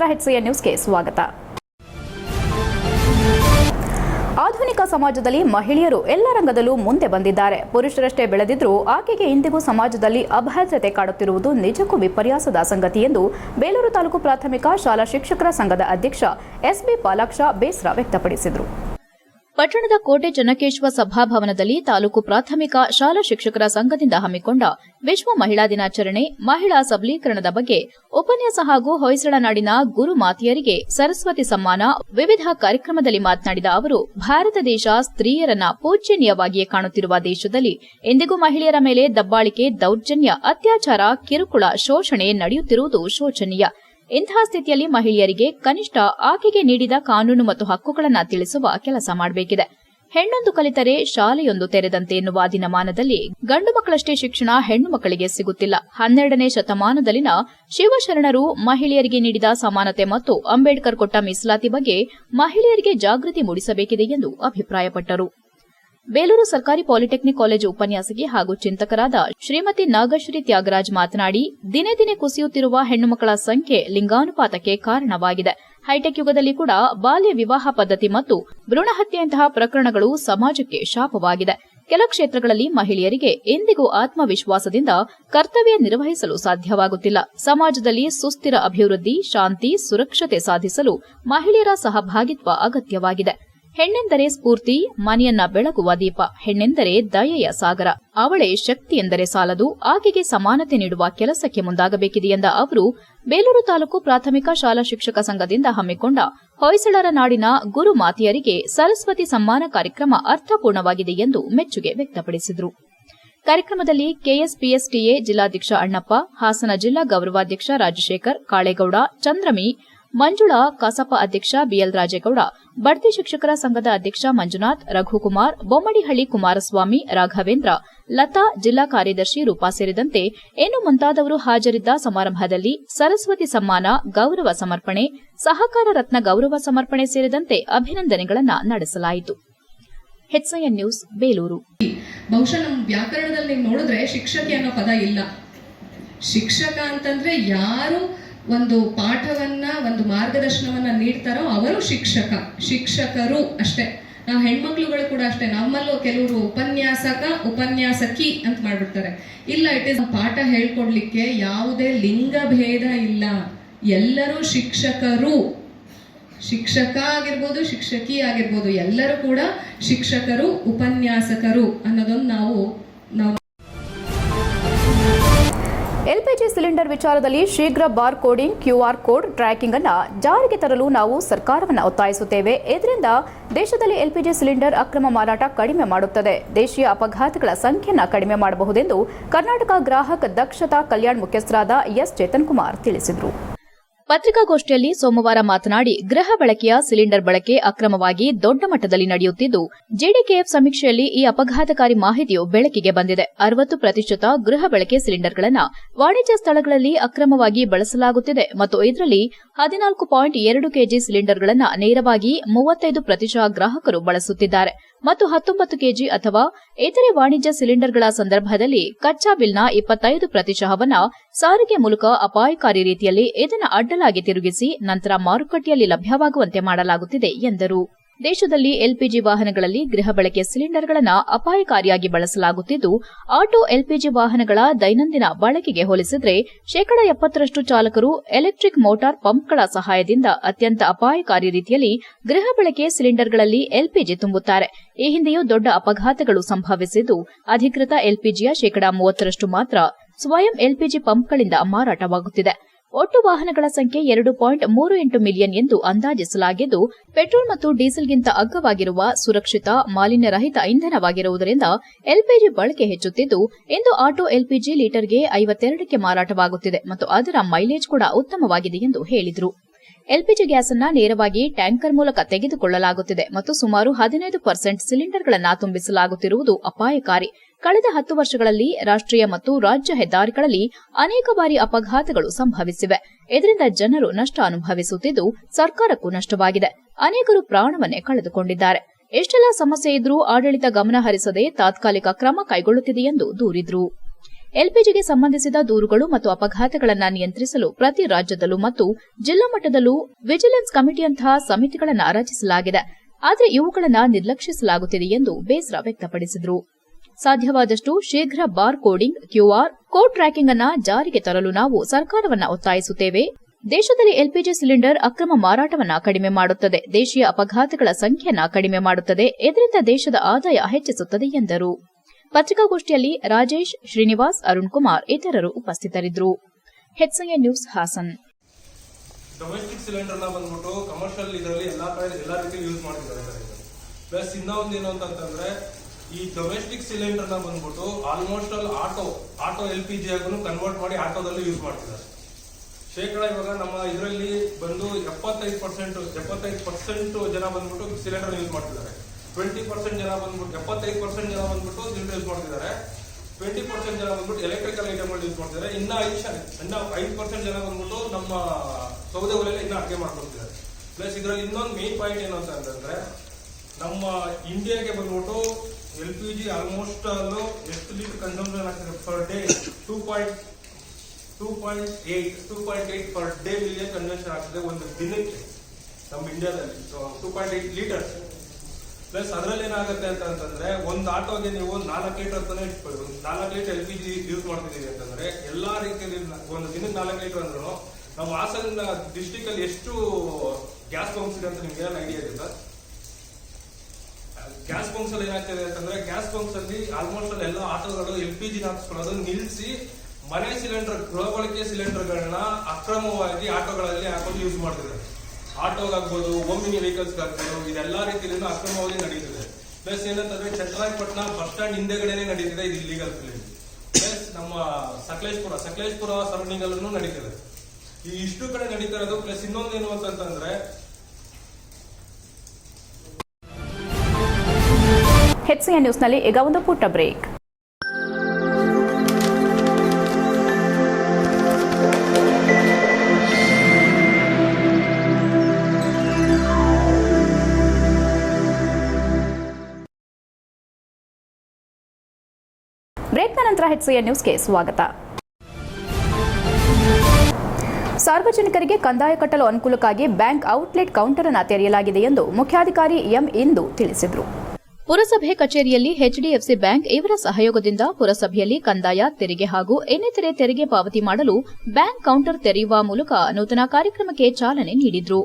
ನಂತರ ಹೆಚ್ಸಿಎನ್ ನ್ಯೂಸ್ಗೆ ಸ್ವಾಗತ. ಆಧುನಿಕ ಸಮಾಜದಲ್ಲಿ ಮಹಿಳೆಯರು ಎಲ್ಲ ರಂಗದಲ್ಲೂ ಮುಂದೆ ಬಂದಿದ್ದಾರೆ. ಪುರುಷರಷ್ಟೇ ಬೆಳೆದಿದ್ರೂ ಆಕೆಗೆ ಇಂದಿಗೂ ಸಮಾಜದಲ್ಲಿ ಅಭದ್ರತೆ ಕಾಡುತ್ತಿರುವುದು ನಿಜಕ್ಕೂ ವಿಪರ್ಯಾಸದ ಸಂಗತಿ ಎಂದು ಬೇಲೂರು ತಾಲೂಕು ಪ್ರಾಥಮಿಕ ಶಾಲಾ ಶಿಕ್ಷಕರ ಸಂಘದ ಅಧ್ಯಕ್ಷ ಎಸ್ಬಿ ಪಾಲಾಕ್ಷ ಬೇಸರ ವ್ಯಕ್ತಪಡಿಸಿದರು. ಪಟ್ಟಣದ ಕೋಟೆ ಚನ್ನಕೇಶ್ವ ಸಭಾಭವನದಲ್ಲಿ ತಾಲೂಕು ಪ್ರಾಥಮಿಕ ಶಾಲಾ ಶಿಕ್ಷಕರ ಸಂಘದಿಂದ ಹಮ್ಮಿಕೊಂಡ ವಿಶ್ವ ಮಹಿಳಾ ದಿನಾಚರಣೆ ಮಹಿಳಾ ಸಬಲೀಕರಣದ ಬಗ್ಗೆ ಉಪನ್ಯಾಸ ಹಾಗೂ ಹೊಯ್ಸಳನಾಡಿನ ಗುರು ಮಾತೆಯರಿಗೆ ಸರಸ್ವತಿ ಸಮ್ಮಾನ. ವಿವಿಧ ಕಾರ್ಯಕ್ರಮದಲ್ಲಿ ಮಾತನಾಡಿದ ಅವರು, ಭಾರತ ದೇಶ ಸ್ತ್ರೀಯರನ್ನ ಪೂಜ್ಯನೀಯವಾಗಿಯೇ ಕಾಣುತ್ತಿರುವ ದೇಶದಲ್ಲಿ ಎಂದಿಗೂ ಮಹಿಳೆಯರ ಮೇಲೆ ದಬ್ಬಾಳಿಕೆ, ದೌರ್ಜನ್ಯ, ಅತ್ಯಾಚಾರ, ಕಿರುಕುಳ ಶೋಷಣೆ ನಡೆಯುತ್ತಿರುವುದು ಶೋಚನೀಯ. ಇಂತಹ ಸ್ಥಿತಿಯಲ್ಲಿ ಮಹಿಳೆಯರಿಗೆ ಕನಿಷ್ಠ ಆಕೆಗೆ ನೀಡಿದ ಕಾನೂನು ಮತ್ತು ಹಕ್ಕುಗಳನ್ನು ತಿಳಿಸುವ ಕೆಲಸ ಮಾಡಬೇಕಿದೆ. ಹೆಣ್ಣೊಂದು ಕಲಿತರೆ ಶಾಲೆಯೊಂದು ತೆರೆದಂತೆ ಎನ್ನುವ ದಿನಮಾನದಲ್ಲಿ ಗಂಡು ಮಕ್ಕಳಷ್ಟೇ ಶಿಕ್ಷಣ ಹೆಣ್ಣು ಮಕ್ಕಳಿಗೆ ಸಿಗುತ್ತಿಲ್ಲ. ಹನ್ನೆರಡನೇ ಶತಮಾನದಲ್ಲಿನ ಶಿವಶರಣರು ಮಹಿಳೆಯರಿಗೆ ನೀಡಿದ ಸಮಾನತೆ ಮತ್ತು ಅಂಬೇಡ್ಕರ್ ಕೊಟ್ಟ ಮೀಸಲಾತಿ ಬಗ್ಗೆ ಮಹಿಳೆಯರಿಗೆ ಜಾಗೃತಿ ಮೂಡಿಸಬೇಕಿದೆ ಎಂದು ಅಭಿಪ್ರಾಯಪಟ್ಟರು. ಬೇಲೂರು ಸರ್ಕಾರಿ ಪಾಲಿಟೆಕ್ನಿಕ್ ಕಾಲೇಜು ಉಪನ್ಯಾಸಕಿ ಹಾಗೂ ಚಿಂತಕರಾದ ಶ್ರೀಮತಿ ನಾಗಶ್ರೀ ತ್ಯಾಗರಾಜ್ ಮಾತನಾಡಿ, ದಿನೇ ದಿನೇ ಕುಸಿಯುತ್ತಿರುವ ಹೆಣ್ಣುಮಕ್ಕಳ ಸಂಖ್ಯೆ ಲಿಂಗಾನುಪಾತಕ್ಕೆ ಕಾರಣವಾಗಿದೆ. ಹೈಟೆಕ್ ಯುಗದಲ್ಲಿ ಕೂಡ ಬಾಲ್ಯ ವಿವಾಹ ಪದ್ಧತಿ ಮತ್ತು ಭ್ರೂಣಹತ್ಯೆಯಂತಹ ಪ್ರಕರಣಗಳು ಸಮಾಜಕ್ಕೆ ಶಾಪವಾಗಿದೆ. ಕೆಲ ಕ್ಷೇತ್ರಗಳಲ್ಲಿ ಮಹಿಳೆಯರಿಗೆ ಎಂದಿಗೂ ಆತ್ಮವಿಶ್ವಾಸದಿಂದ ಕರ್ತವ್ಯ ನಿರ್ವಹಿಸಲು ಸಾಧ್ಯವಾಗುತ್ತಿಲ್ಲ. ಸಮಾಜದಲ್ಲಿ ಸುಸ್ಥಿರ ಅಭಿವೃದ್ಧಿ, ಶಾಂತಿ, ಸುರಕ್ಷತೆ ಸಾಧಿಸಲು ಮಹಿಳೆಯರ ಸಹಭಾಗಿತ್ವ ಅಗತ್ಯವಾಗಿದೆ. ಹೆಣ್ಣೆಂದರೆ ಸ್ಫೂರ್ತಿ, ಮನೆಯನ್ನ ಬೆಳಗುವ ದೀಪ, ಹೆಣ್ಣೆಂದರೆ ದಯೆಯ ಸಾಗರ. ಅವಳೇ ಶಕ್ತಿ ಎಂದರೆ ಸಾಲದು, ಆಕೆಗೆ ಸಮಾನತೆ ನೀಡುವ ಕೆಲಸಕ್ಕೆ ಮುಂದಾಗಬೇಕಿದೆ ಎಂದ ಅವರು ಬೇಲೂರು ತಾಲೂಕು ಪ್ರಾಥಮಿಕ ಶಾಲಾ ಶಿಕ್ಷಕ ಸಂಘದಿಂದ ಹಮ್ಮಿಕೊಂಡ ಹೊಯ್ಸಳರ ನಾಡಿನ ಗುರು ಮಾತೆಯರಿಗೆ ಸರಸ್ವತಿ ಸಮ್ಮಾನ ಕಾರ್ಯಕ್ರಮ ಅರ್ಥಪೂರ್ಣವಾಗಿದೆ ಎಂದು ಮೆಚ್ಚುಗೆ ವ್ಯಕ್ತಪಡಿಸಿದರು. ಕಾರ್ಯಕ್ರಮದಲ್ಲಿ ಕೆಎಸ್ಪಿಎಸ್ಟಿಎ ಜಿಲ್ಲಾಧ್ಯಕ್ಷ ಅಣ್ಣಪ್ಪ, ಹಾಸನ ಜಿಲ್ಲಾ ಗೌರವಾಧ್ಯಕ್ಷ ರಾಜಶೇಖರ್, ಕಾಳೇಗೌಡ, ಚಂದ್ರಮಿ ಮಂಜುಳಾ ಕಸಪ ಅಧ್ಯಕ್ಷ ಬಿಎಲ್ ರಾಜೇಗೌಡ, ಬಡ್ತಿ ಶಿಕ್ಷಕರ ಸಂಘದ ಅಧ್ಯಕ್ಷ ಮಂಜುನಾಥ್, ರಘುಕುಮಾರ್, ಬೊಮ್ಮಡಿಹಳ್ಳಿ ಕುಮಾರಸ್ವಾಮಿ, ರಾಘವೇಂದ್ರ, ಲತಾ ಜಿಲ್ಲಾ ಕಾರ್ಯದರ್ಶಿ ರೂಪಾ ಸೇರಿದಂತೆ ಇನ್ನು ಮುಂತಾದವರು ಹಾಜರಿದ್ದ ಸಮಾರಂಭದಲ್ಲಿ ಸರಸ್ವತಿ ಸಮ್ಮಾನ, ಗೌರವ ಸಮರ್ಪಣೆ, ಸಹಕಾರ ರತ್ನ ಗೌರವ ಸಮರ್ಪಣೆ ಸೇರಿದಂತೆ ಅಭಿನಂದನೆಗಳನ್ನು ನಡೆಸಲಾಯಿತು. ನ್ಯೂಸ್, ಬೇಲೂರು. ಬಹುಶಃ ನಮ್ಮ ವ್ಯಾಕರಣದಲ್ಲಿ ನೋಡಿದ್ರೆ ಶಿಕ್ಷಕಿ ಅನ್ನೋ ಪದ ಇಲ್ಲ. ಶಿಕ್ಷಕ ಅಂತಂದ್ರೆ ಯಾರು ಒಂದು ಪಾಠವನ್ನ, ಒಂದು ಮಾರ್ಗದರ್ಶನವನ್ನ ನೀಡ್ತಾರೋ ಅವರು ಶಿಕ್ಷಕ, ಶಿಕ್ಷಕರು ಅಷ್ಟೇ. ನಾವು ಹೆಣ್ಮಕ್ಳುಗಳು ಕೂಡ ಅಷ್ಟೇ. ನಮ್ಮಲ್ಲೂ ಕೆಲವರು ಉಪನ್ಯಾಸಕ, ಉಪನ್ಯಾಸಕಿ ಅಂತ ಮಾಡ್ಬಿಡ್ತಾರೆ. ಇಲ್ಲ ಇಟ್ ಇಸ್ ಪಾಠ ಹೇಳ್ಕೊಡ್ಲಿಕ್ಕೆ ಯಾವುದೇ ಲಿಂಗ ಭೇದ ಇಲ್ಲ. ಎಲ್ಲರೂ ಶಿಕ್ಷಕರು. ಶಿಕ್ಷಕ ಆಗಿರ್ಬೋದು, ಶಿಕ್ಷಕಿ ಆಗಿರ್ಬೋದು, ಎಲ್ಲರೂ ಕೂಡ ಶಿಕ್ಷಕರು, ಉಪನ್ಯಾಸಕರು ಅನ್ನೋದೊಂದು ನಾವು ನಾವು ವಿಚಾರದಲ್ಲಿ ಶೀಘ್ರ bar coding QR code tracking ಅನ್ನು ಜಾರಿಗೆ ತರಲು ನಾವು ಸರ್ಕಾರವನ್ನು ಒತ್ತಾಯಿಸುತ್ತೇವೆ. ಇದರಿಂದ ದೇಶದಲ್ಲಿ ಎಲ್ಪಿಜಿ ಸಿಲಿಂಡರ್ ಅಕ್ರಮ ಮಾರಾಟ ಕಡಿಮೆ ಮಾಡುತ್ತದೆ. ದೇಶೀಯ ಅಪಘಾತಗಳ ಸಂಖ್ಯೆಯನ್ನು ಕಡಿಮೆ ಮಾಡಬಹುದೆಂದು ಕರ್ನಾಟಕ ಗ್ರಾಹಕ ದಕ್ಷತಾ ಕಲ್ಯಾಣ ಮುಖ್ಯಸ್ಥರಾದ ಎಸ್. ಚೇತನ್ ಕುಮಾರ್ ತಿಳಿಸಿದರು. ಪತ್ರಿಕಾಗೋಷ್ಠಿಯಲ್ಲಿ ಸೋಮವಾರ ಮಾತನಾಡಿ ಗೃಹ ಬಳಕೆಯ ಸಿಲಿಂಡರ್ ಬಳಕೆ ಅಕ್ರಮವಾಗಿ ದೊಡ್ಡ ಮಟ್ಟದಲ್ಲಿ ನಡೆಯುತ್ತಿದ್ದು, ಜೆಡಿಕೆಎಫ್ ಸಮೀಕ್ಷೆಯಲ್ಲಿ ಈ ಅಪಘಾತಕಾರಿ ಮಾಹಿತಿಯು ಬೆಳಕಿಗೆ ಬಂದಿದೆ. ಅರವತ್ತು ಪ್ರತಿಶತ ಗೃಹ ಬಳಕೆ ಸಿಲಿಂಡರ್ಗಳನ್ನು ವಾಣಿಜ್ಯ ಸ್ಥಳಗಳಲ್ಲಿ ಅಕ್ರಮವಾಗಿ ಬಳಸಲಾಗುತ್ತಿದೆ ಮತ್ತು ಇದರಲ್ಲಿ ಹದಿನಾಲ್ಕು ಪಾಯಿಂಟ್ ಎರಡು ಕೆಜಿ ಸಿಲಿಂಡರ್ಗಳನ್ನು ನೇರವಾಗಿ ಮೂವತ್ತೈದು ಪ್ರತಿಶತ ಗ್ರಾಹಕರು ಬಳಸುತ್ತಿದ್ದಾರೆ. ಮತ್ತು ಹತ್ತೊಂಬತ್ತು ಕೆಜಿ ಅಥವಾ ಇತರೆ ವಾಣಿಜ್ಯ ಸಿಲಿಂಡರ್ಗಳ ಸಂದರ್ಭದಲ್ಲಿ ಕಚ್ಚಾ ಬಿಲ್ನ ಇಪ್ಪತ್ತೈದು ಪ್ರತಿಶತವನ್ನು ಸಾರಿಗೆ ಮೂಲಕ ಅಪಾಯಕಾರಿ ರೀತಿಯಲ್ಲಿ ಇದನ್ನು ಅಡ್ಡಲಾಗಿ ತಿರುಗಿಸಿ ನಂತರ ಮಾರುಕಟ್ಟೆಯಲ್ಲಿ ಲಭ್ಯವಾಗುವಂತೆ ಮಾಡಲಾಗುತ್ತಿದೆ ಎಂದರು. ದೇಶದಲ್ಲಿ ಎಲ್ಪಿಜಿ ವಾಹನಗಳಲ್ಲಿ ಗೃಹ ಬಳಕೆ ಸಿಲಿಂಡರ್ಗಳನ್ನು ಅಪಾಯಕಾರಿಯಾಗಿ ಬಳಸಲಾಗುತ್ತಿದ್ದು, ಆಟೋ ಎಲ್ಪಿಜಿ ವಾಹನಗಳ ದೈನಂದಿನ ಬಳಕೆಗೆ ಹೋಲಿಸಿದರೆ ಶೇಕಡಾ ಎಪ್ಪತ್ತರಷ್ಟು ಚಾಲಕರು ಎಲೆಕ್ಟ್ರಿಕ್ ಮೋಟಾರ್ ಪಂಪ್ಗಳ ಸಹಾಯದಿಂದ ಅತ್ಯಂತ ಅಪಾಯಕಾರಿ ರೀತಿಯಲ್ಲಿ ಗೃಹ ಬಳಕೆ ಸಿಲಿಂಡರ್ಗಳಲ್ಲಿ ಎಲ್ಪಿಜಿ ತುಂಬುತ್ತಾರೆ. ಈ ಹಿಂದೆಯೂ ದೊಡ್ಡ ಅಪಘಾತಗಳು ಸಂಭವಿಸಿದ್ದು, ಅಧಿಕೃತ ಎಲ್ಪಿಜಿಯ ಶೇಕಡಾ ಮೂವತ್ತರಷ್ಟು ಮಾತ್ರ ಸ್ವಯಂ ಎಲ್ಪಿಜಿ ಪಂಪ್ಗಳಿಂದ ಮಾರಾಟವಾಗುತ್ತಿದೆ. ಒಟ್ಟು ವಾಹನಗಳ ಸಂಖ್ಯೆ ಎರಡು ಪಾಯಿಂಟ್ ಮೂರು ಎಂಟು ಮಿಲಿಯನ್ ಎಂದು ಅಂದಾಜಿಸಲಾಗಿದ್ದು, ಪೆಟ್ರೋಲ್ ಮತ್ತು ಡೀಸೆಲ್ಗಿಂತ ಅಗ್ಗವಾಗಿರುವ ಸುರಕ್ಷಿತ, ಮಾಲಿನ್ಯರಹಿತ ಇಂಧನವಾಗಿರುವುದರಿಂದ ಎಲ್ಪಿಜಿ ಬಳಕೆ ಹೆಚ್ಚುತ್ತಿದ್ದು, ಇಂದು ಆಟೋ ಎಲ್ಪಿಜಿ ಲೀಟರ್ಗೆ ಐವತ್ತೆರಡಕ್ಕೆ ಮಾರಾಟವಾಗುತ್ತಿದೆ ಮತ್ತು ಅದರ ಮೈಲೇಜ್ ಕೂಡ ಉತ್ತಮವಾಗಿದೆ ಎಂದು ಹೇಳಿದರು. ಎಲ್ಪಿಜಿ ಗ್ಯಾಸ್ ಅನ್ನ ನೇರವಾಗಿ ಟ್ಯಾಂಕರ್ ಮೂಲಕ ತೆಗೆದುಕೊಳ್ಳಲಾಗುತ್ತಿದೆ ಮತ್ತು ಸುಮಾರು ಹದಿನೈದು ಪರ್ಸೆಂಟ್ ಸಿಲಿಂಡರ್ಗಳನ್ನು ತುಂಬಿಸಲಾಗುತ್ತಿರುವುದು ಅಪಾಯಕಾರಿ. ಕಳೆದ ಹತ್ತು ವರ್ಷಗಳಲ್ಲಿ ರಾಷ್ಟ್ರೀಯ ಮತ್ತು ರಾಜ್ಯ ಹೆದ್ದಾರಿಗಳಲ್ಲಿ ಅನೇಕ ಬಾರಿ ಅಪಘಾತಗಳು ಸಂಭವಿಸಿವೆ. ಇದರಿಂದ ಜನರು ನಷ್ಟ ಅನುಭವಿಸುತ್ತಿದ್ದು ಸರ್ಕಾರಕ್ಕೂ ನಷ್ಟವಾಗಿದೆ. ಅನೇಕರು ಪ್ರಾಣವನ್ನೇ ಕಳೆದುಕೊಂಡಿದ್ದಾರೆ. ಎಷ್ಟೆಲ್ಲ ಸಮಸ್ಯೆ ಇದ್ರೂ ಆಡಳಿತ ಗಮನಹರಿಸದೆ ತಾತ್ಕಾಲಿಕ ಕ್ರಮ ಕೈಗೊಳ್ಳುತ್ತಿದೆ ಎಂದು ದೂರಿದ್ರು. ಎಲ್ಪಿಜಿಗೆ ಸಂಬಂಧಿಸಿದ ದೂರುಗಳು ಮತ್ತು ಅಪಘಾತಗಳನ್ನು ನಿಯಂತ್ರಿಸಲು ಪ್ರತಿ ರಾಜ್ಯದಲ್ಲೂ ಮತ್ತು ಜಿಲ್ಲಾ ಮಟ್ಟದಲ್ಲೂ ವಿಜಿಲೆನ್ಸ್ ಕಮಿಟಿಯಂತಹ ಸಮಿತಿಗಳನ್ನು ರಚಿಸಲಾಗಿದೆ ಆದರೆ ಇವುಗಳನ್ನು ನಿರ್ಲಕ್ಷಿಸಲಾಗುತ್ತಿದೆ ಎಂದು ಬೇಸರ ವ್ಯಕ್ತಪಡಿಸಿದರು. ಸಾಧ್ಯವಾದಷ್ಟು ಶೀಘ್ರ bar coding QR code tracking ಅನ್ನು ಜಾರಿಗೆ ತರಲು ನಾವು ಸರ್ಕಾರವನ್ನು ಒತ್ತಾಯಿಸುತ್ತೇವೆ. ದೇಶದಲ್ಲಿ ಎಲ್ಪಿಜಿ ಸಿಲಿಂಡರ್ ಅಕ್ರಮ ಮಾರಾಟವನ್ನು ಕಡಿಮೆ ಮಾಡುತ್ತದೆ. ದೇಶೀಯ ಅಪಘಾತಗಳ ಸಂಖ್ಯೆಯನ್ನು ಕಡಿಮೆ ಮಾಡುತ್ತದೆ. ಇದರಿಂದ ದೇಶದ ಆದಾಯ ಹೆಚ್ಚಿಸುತ್ತದೆ ಎಂದರು. ಪತ್ರಿಕಾಗೋಷ್ಠಿಯಲ್ಲಿ ರಾಜೇಶ್, ಶ್ರೀನಿವಾಸ್, ಅರುಣ್ ಕುಮಾರ್ ಇತರರು ಉಪಸ್ಥಿತರಿದ್ದರು. ಹೆಚ್ಐಎ ನ್ಯೂಸ್ ಹಾಸನ್. ಡೊಮೆಸ್ಟಿಕ್ ಸಿಲಿಂಡರ್ನ ಬಂದ್ಬಿಟ್ಟು ಕಮರ್ಷಿಯಲ್ ಇದರಲ್ಲಿ ಎಲ್ಲಾ ಕಡೆ ಎಲ್ಲಾ ರೀತಿ ಯೂಸ್ ಮಾಡ್ತಿದ್ದಾರೆ ಪ್ಲಸ್ ಇನ್ನೊಂದು ಏನು ಅಂತಂತಂದ್ರೆ, ಈ ಡೊಮೆಸ್ಟಿಕ್ ಸಿಲಿಂಡರ್ನ ಬಂದ್ಬಿಟ್ಟು almost all auto auto L P G ಆಗು ಕನ್ವರ್ಟ್ ಮಾಡಿ ಆಟೋದಲ್ಲೂ ಯೂಸ್ ಮಾಡ್ತಿದ್ದಾರೆ. ಶೇಕಡ ಇವಾಗ ನಮ್ಮ ಇದರಲ್ಲಿ ಬಂದು ಎಪ್ಪತ್ತೈದು ಪರ್ಸೆಂಟ್ ಎಪ್ಪತ್ತೈದು ಪರ್ಸೆಂಟ್ ಜನ ಬಂದ್ಬಿಟ್ಟು ಸಿಲಿಂಡರ್ ಯೂಸ್ ಮಾಡ್ತಿದ್ದಾರೆ. ಟ್ವೆಂಟಿ ಪರ್ಸೆಂಟ್ ಜನ ಬಂದ್ಬಿಟ್ಟು, ಎಪ್ಪತ್ತೈದು ಪರ್ಸೆಂಟ್ ಜನ ಬಂದ್ಬಿಟ್ಟು ದುಡ್ಡು ಯೂಸ್ ಮಾಡ್ತಿದ್ದಾರೆ. ಟ್ವೆಂಟಿ ಪರ್ಸೆಂಟ್ ಜನ ಬಂದ್ಬಿಟ್ಟು ಎಲೆಕ್ಟ್ರಿಕಲ್ ಐಟಮ್ಗಳು ಯೂಸ್ ಮಾಡ್ತಿದ್ದಾರೆ. ಇನ್ನ ಐದು ಇನ್ನ ಐದು ಪರ್ಸೆಂಟ್ ಜನ ಬಂದ್ಬಿಟ್ಟು ನಮ್ಮ ಸೌದೆ ಒಲೆಯಲ್ಲಿ ಇನ್ನೂ ಅಡುಗೆ ಮಾಡ್ಕೊಳ್ತಿದ್ದಾರೆ. ಪ್ಲಸ್ ಇದರಲ್ಲಿ ಇನ್ನೊಂದು ಮೇನ್ ಪಾಯಿಂಟ್ ಏನು ಅಂತ ಅಂತಂದ್ರೆ, ನಮ್ಮ ಇಂಡಿಯಾಗೆ ಬಂದ್ಬಿಟ್ಟು ಎಲ್ ಪಿ ಜಿ ಆಲ್ಮೋಸ್ಟ್ ಅಲ್ಲೂ ಎಷ್ಟು ಲೀಟರ್ ಕನ್ಸಂಪ್ಷನ್ ಆಗ್ತದೆ per day two point two point eight two point eight per day million consumption ಆಗ್ತದೆ ಒಂದು ದಿನಕ್ಕೆ ನಮ್ಮ ಇಂಡಿಯಾದಲ್ಲಿ two point eight litres plus ಅದರಲ್ಲಿ ಏನಾಗುತ್ತೆ ಅಂತ ಅಂತಂದ್ರೆ, ಒಂದು ಆಟೋಗೆ ನೀವು ನಾಲ್ಕು ಲೀಟರ್ ಅಂತಾನೆ ಇಟ್ಕೊಳ್ಳಿ. ನಾಲ್ಕು litre L P G use ಮಾಡ್ತಿದ್ದೀವಿ ಅಂತಂದ್ರೆ, ಎಲ್ಲಾ ರೀತಿಯಲ್ಲಿ ಒಂದು ದಿನಕ್ಕೆ ನಾಲ್ಕು ಲೀಟರ್ ಅಂದ್ರೂ ನಾವು ಹಾಸನ ಡಿಸ್ಟಿಕ್ ಅಲ್ಲಿ ಎಷ್ಟು ಗ್ಯಾಸ್ ಪಂಪ್ಸ್ ಇದೆ ಅಂತ ನಿಮ್ಗೆ ಏನಾದ್ರು ಐಡಿಯಾ ಇದೆ ಸರ್ ಗ್ಯಾಸ್ ಪಂಪ್ಸ್ ಅಲ್ಲಿ ಏನಾಗ್ತಿದೆ ಅಂತಂದ್ರೆ ಗ್ಯಾಸ್ ಪಂಪ್ಸ್ ಅಲ್ಲಿ ಆಲ್ಮೋಸ್ಟ್ ಅಲ್ಲಿ ಎಲ್ಲ ಆಟೋಗಳು ಎಲ್ ಪಿ ಜಿ ಹಾಕಿಸ್ಕೊಳ್ಳೋದು ನಿಲ್ಲಿಸಿ ಮನೆ ಸಿಲಿಂಡರ್ ಗೃಹ ಬಳಕೆ ಸಿಲಿಂಡರ್ಗಳನ್ನ ಅಕ್ರಮವಾಗಿ ಆಟೋಗಳಲ್ಲಿ ಹಾಕೊಂಡು ಯೂಸ್ ಮಾಡ್ತಿದ್ದಾರೆ. ಆಟೋಗಾಗ್ಬೋದು ವೆಹಿಕಲ್ಸ್ ಆಗ್ಬೋದು ಇದೆಲ್ಲಾ ರೀತಿಯಿಂದ ಅಕ್ರಮವಾಗಿ ನಡೀತದೆ. ಪ್ಲಸ್ ಏನಂತಂದ್ರೆ ಚಟ್ರಾಯಪಟ್ಟಣ ಬಸ್ ಸ್ಟ್ಯಾಂಡ್ ಹಿಂದೆಗಡೆನೆ ನಡೀತಿದೆ ಇದು ಇಲ್ಲಿಗಲ್ ಪ್ಲೇಸ್ ಪ್ಲಸ್ ನಮ್ಮ ಸಕಲೇಶ್ಪುರ ಸಕಲೇಶ್ಪುರ ಸರೌಂಡಿಂಗ್ ಅಲ್ಲೂ ನಡೀತಿದೆ. ಈ ಇಷ್ಟು ಕಡೆ ನಡೀತಾ ಇರೋದು ಪ್ಲಸ್ ಇನ್ನೊಂದೇನು ಅಂತಂದ್ರೆ ಹೆಚ್ಐಎ ನ್ಯೂಸ್ನಲ್ಲಿ ಈಗ ಒಂದು ಪುಟ್ಟ ಬ್ರೇಕ್ ಹೆಚ್ಐಎ ನ್ಯೂಸ್ಗೆ ಸ್ವಾಗತ. ಸಾರ್ವಜನಿಕರಿಗೆ ಕಂದಾಯ ಕಟ್ಟಲು ಅನುಕೂಲಕ್ಕಾಗಿ ಬ್ಯಾಂಕ್ ಔಟ್ಲೆಟ್ ಕೌಂಟರ್ ಅನ್ನು ತೆರೆಯಲಾಗಿದೆ ಎಂದು ಮುಖ್ಯಾಧಿಕಾರಿ ಎಂ ಇಂದು ತಿಳಿಸಿದರು. ಪುರಸಭೆ ಕಚೇರಿಯಲ್ಲಿ ಎಚ್ಡಿಎಫ್ಸಿ ಬ್ಯಾಂಕ್ ಇವರ ಸಹಯೋಗದಿಂದ ಪುರಸಭೆಯಲ್ಲಿ ಕಂದಾಯ, ತೆರಿಗೆ ಹಾಗೂ ಇನ್ನಿತರೆ ತೆರಿಗೆ ಪಾವತಿ ಮಾಡಲು ಬ್ಯಾಂಕ್ ಕೌಂಟರ್ ತೆರೆಯುವ ಮೂಲಕ ನೂತನ ಕಾರ್ಯಕ್ರಮಕ್ಕೆ ಚಾಲನೆ ನೀಡಿದ್ರು.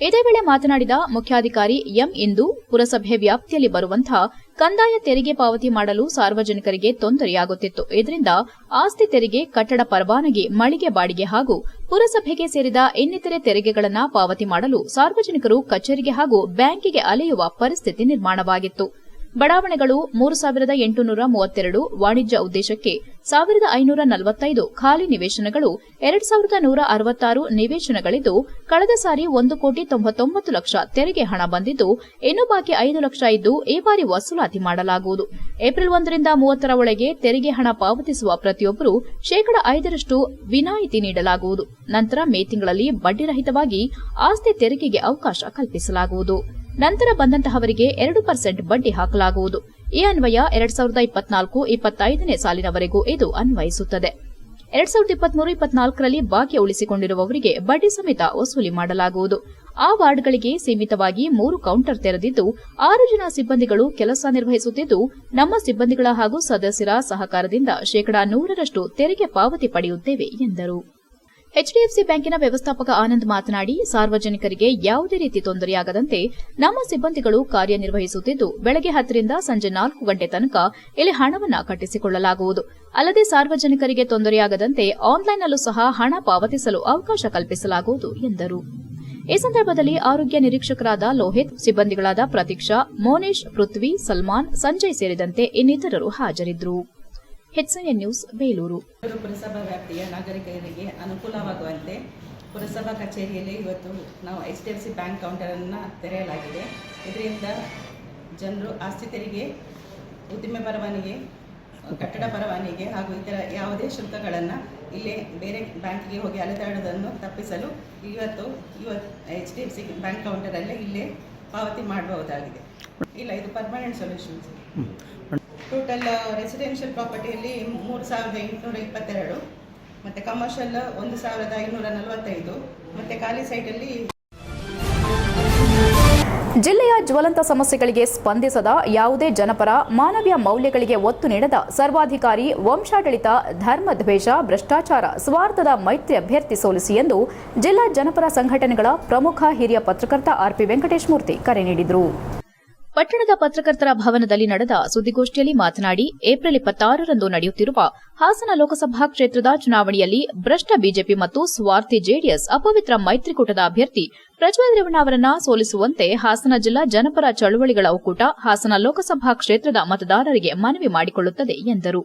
ಇದೇ ವೇಳೆ ಮಾತನಾಡಿದ ಮುಖ್ಯಾಧಿಕಾರಿ ಎಂ ಇಂದು ಪುರಸಭೆ ವ್ಯಾಪ್ತಿಯಲ್ಲಿ ಬರುವಂತಹ ಕಂದಾಯ ತೆರಿಗೆ ಪಾವತಿ ಮಾಡಲು ಸಾರ್ವಜನಿಕರಿಗೆ ತೊಂದರೆಯಾಗುತ್ತಿತ್ತು. ಇದರಿಂದ ಆಸ್ತಿ ತೆರಿಗೆ, ಕಟ್ಟಡ ಪರವಾನಗಿ, ಮಳಿಗೆ ಬಾಡಿಗೆ ಹಾಗೂ ಪುರಸಭೆಗೆ ಸೇರಿದ ಇನ್ನಿತರೆ ತೆರಿಗೆಗಳನ್ನು ಪಾವತಿ ಮಾಡಲು ಸಾರ್ವಜನಿಕರು ಕಚೇರಿಗೆ ಹಾಗೂ ಬ್ಯಾಂಕಿಗೆ ಅಲೆಯುವ ಪರಿಸ್ಥಿತಿ ನಿರ್ಮಾಣವಾಗಿತ್ತು. ಬಡಾವಣೆಗಳು ಮೂರು ಸಾವಿರದ ಎಂಟುನೂರ ಮೂವತ್ತೆರಡು ವಾಣಿಜ್ಯ ಉದ್ದೇಶಕ್ಕೆ ಸಾವಿರದ ಐನೂರ ನಲವತ್ತೈದು ಖಾಲಿ ನಿವೇಶನಗಳು ಎರಡು ಸಾವಿರದ ನೂರ ಅರವತ್ತಾರು ನಿವೇಶನಗಳಿದ್ದು, ಕಳೆದ ಸಾರಿ ಒಂದು ಕೋಟಿ ತೊಂಬತ್ತೊಂಬತ್ತು ಲಕ್ಷ ತೆರಿಗೆ ಹಣ ಬಂದಿದ್ದು, ಇನ್ನು ಬಾಕಿ ಐದು ಲಕ್ಷ ಇದ್ದು ಈ ಬಾರಿ ವಸೂಲಾತಿ ಮಾಡಲಾಗುವುದು. ಏಪ್ರಿಲ್ ಒಂದರಿಂದ ಮೂವತ್ತರ ಒಳಗೆ ತೆರಿಗೆ ಹಣ ಪಾವತಿಸುವ ಪ್ರತಿಯೊಬ್ಬರು ಶೇಕಡ ಐದರಷ್ಟು ವಿನಾಯಿತಿ ನೀಡಲಾಗುವುದು. ನಂತರ ಮೇ ತಿಂಗಳಲ್ಲಿ ಬಡ್ಡಿರಹಿತವಾಗಿ ಆಸ್ತಿ ತೆರಿಗೆಗೆ ಅವಕಾಶ ಕಲ್ಪಿಸಲಾಗುವುದು. ನಂತರ ಬಂದಂತಹವರಿಗೆ ಎರಡು ಪರ್ಸೆಂಟ್ ಬಡ್ಡಿ ಹಾಕಲಾಗುವುದು. ಈ ಅನ್ವಯ ಎರಡ್ ಸಾವಿರದ ಇಪ್ಪತ್ನಾಲ್ಕು ಇಪ್ಪತ್ತೈದನೇ ಸಾಲಿನವರೆಗೂ ಇದು ಅನ್ವಯಿಸುತ್ತದೆ. ಎರಡ್ ಸಾವಿರದ ಇಪ್ಪತ್ಮೂರು ಇಪ್ಪತ್ನಾಲ್ಕರಲ್ಲಿ ಬಾಕಿ ಉಳಿಸಿಕೊಂಡಿರುವವರಿಗೆ ಬಡ್ಡಿ ಸಮೇತ ವಸೂಲಿ ಮಾಡಲಾಗುವುದು. ಆ ವಾರ್ಡ್ಗಳಿಗೆ ಸೀಮಿತವಾಗಿ ಮೂರು ಕೌಂಟರ್ ತೆರೆದಿದ್ದು, ಆರು ಜನ ಸಿಬ್ಬಂದಿಗಳು ಕೆಲಸ ನಿರ್ವಹಿಸುತ್ತಿದ್ದು, ನಮ್ಮ ಸಿಬ್ಬಂದಿಗಳ ಹಾಗೂ ಸದಸ್ಯರ ಸಹಕಾರದಿಂದ ಶೇಕಡಾ ನೂರರಷ್ಟು ತೆರಿಗೆ ಪಾವತಿ ಪಡೆಯುತ್ತೇವೆ ಎಂದರು. ಎಚ್ಡಿಎಫ್ಸಿ ಬ್ಯಾಂಕಿನ ವ್ಯವಸ್ಥಾಪಕ ಆನಂದ್ ಮಾತನಾಡಿ, ಸಾರ್ವಜನಿಕರಿಗೆ ಯಾವುದೇ ರೀತಿ ತೊಂದರೆಯಾಗದಂತೆ ನಮ್ಮ ಸಿಬ್ಬಂದಿಗಳು ಕಾರ್ಯನಿರ್ವಹಿಸುತ್ತಿದ್ದು, ಬೆಳಗ್ಗೆ ಹತ್ತರಿಂದ ಸಂಜೆ ನಾಲ್ಕು ಗಂಟೆ ತನಕ ಇಲ್ಲಿ ಹಣವನ್ನು ಕಟ್ಟಿಸಿಕೊಳ್ಳಲಾಗುವುದು. ಅಲ್ಲದೆ ಸಾರ್ವಜನಿಕರಿಗೆ ತೊಂದರೆಯಾಗದಂತೆ ಆನ್ಲೈನ್ನಲ್ಲೂ ಸಹ ಹಣ ಪಾವತಿಸಲು ಅವಕಾಶ ಕಲ್ಪಿಸಲಾಗುವುದು ಎಂದರು. ಈ ಸಂದರ್ಭದಲ್ಲಿ ಆರೋಗ್ಯ ನಿರೀಕ್ಷಕರಾದ ಲೋಹಿತ್, ಸಿಬ್ಬಂದಿಗಳಾದ ಪ್ರತೀಕ್ಷಾ, ಮೋನೇಶ್, ಪೃಥ್ವಿ, ಸಲ್ಮಾನ್, ಸಂಜಯ್ ಸೇರಿದಂತೆ ಇನ್ನಿತರರು ಹಾಜರಿದ್ದರು. HN news Belur. ಪುರಸಭಾ ವ್ಯಾಪ್ತಿಯ ನಾಗರಿಕರಿಗೆ ಅನುಕೂಲವಾಗುವಂತೆ ಪುರಸಭಾ ಕಚೇರಿಯಲ್ಲಿ ಇವತ್ತು ನಾವು H D F C bank ಕೌಂಟರನ್ನು ತೆರೆಯಲಾಗಿದೆ. ಇದರಿಂದ ಜನರು ಆಸ್ತಿ ತೆರಿಗೆ ಉದ್ದಿಮೆ ಪರವಾನಿಗೆ ಕಟ್ಟಡ ಪರವಾನಿಗೆ ಹಾಗೂ ಇತರ ಯಾವುದೇ ಶುಲ್ಕಗಳನ್ನು ಇಲ್ಲಿ ಬೇರೆ ಬ್ಯಾಂಕಿಗೆ ಹೋಗಿ ಅಲೆದಾಡೋದನ್ನು ತಪ್ಪಿಸಲು ಇವತ್ತು ಇವತ್ತು H D F C bank ಕೌಂಟರಲ್ಲೇ ಇಲ್ಲೇ ಪಾವತಿ ಮಾಡಬಹುದಾಗಿದೆ. ಇಲ್ಲ ಇದು ಪರ್ಮನೆಂಟ್ ಸೊಲ್ಯೂಷನ್ ಟೋಟಲ್ ರೆಸಿಡೆನ್ಷಿಯಲ್ ಪ್ರಾಪರ್ಟಿಯಲ್ಲಿ ಮೂರು ಸಾವಿರದ ಎಂಟುನೂರ ಇಪ್ಪತ್ತೆರಡು, ಮತ್ತು ಕಮರ್ಷಿಯಲ್ ಒಂದು ಸಾವಿರದ ಐನೂರ ನಲವತ್ತೈದು, ಮತ್ತು ಖಾಲಿ ಸೈಟಲ್ಲಿ ಜಿಲ್ಲೆಯ ಜ್ವಲಂತ ಸಮಸ್ಯೆಗಳಿಗೆ ಸ್ಪಂದಿಸದ ಯಾವುದೇ ಜನಪರ ಮಾನವೀಯ ಮೌಲ್ಯಗಳಿಗೆ ಒತ್ತು ನೀಡದ ಸರ್ವಾಧಿಕಾರಿ, ವಂಶಾಡಳಿತ ಧರ್ಮದ್ವೇಷ ಭ್ರಷ್ಟಾಚಾರ, ಸ್ವಾರ್ಥದ ಮೈತ್ರಿ ಅಭ್ಯರ್ಥಿ ಸೋಲಿಸಿ ಎಂದು ಜಿಲ್ಲಾ ಜನಪರ ಸಂಘಟನೆಗಳ ಪ್ರಮುಖ ಹಿರಿಯ ಪತ್ರಕರ್ತ ಆರ್ಪಿ ವೆಂಕಟೇಶ್ ಮೂರ್ತಿ ಕರೆ ನೀಡಿದರು. ಪಟ್ಟಣದ ಪತ್ರಕರ್ತರ ಭವನದಲ್ಲಿ ನಡೆದ ಸುದ್ದಿಗೋಷ್ಠಿಯಲ್ಲಿ ಮಾತನಾಡಿ, ಏಪ್ರಿಲ್ ಇಪ್ಪತ್ತಾರರಂದು ನಡೆಯುತ್ತಿರುವ ಹಾಸನ ಲೋಕಸಭಾ ಕ್ಷೇತ್ರದ ಚುನಾವಣೆಯಲ್ಲಿ ಭ್ರಷ್ಟ ಬಿಜೆಪಿ ಮತ್ತು ಸ್ವಾರ್ಥಿ ಜೆಡಿಎಸ್ ಅಪವಿತ್ರ ಮೈತ್ರಿಕೂಟದ ಅಭ್ಯರ್ಥಿ ಪ್ರಜ್ವಲ್ ರೇವಣ್ಣ ಅವರನ್ನ ಸೋಲಿಸುವಂತೆ ಹಾಸನ ಜಿಲ್ಲಾ ಜನಪರ ಚಳುವಳಿಗಳ ಒಕ್ಕೂಟ ಹಾಸನ ಲೋಕಸಭಾ ಕ್ಷೇತ್ರದ ಮತದಾರರಿಗೆ ಮನವಿ ಮಾಡಿಕೊಳ್ಳುತ್ತದೆ ಎಂದರು.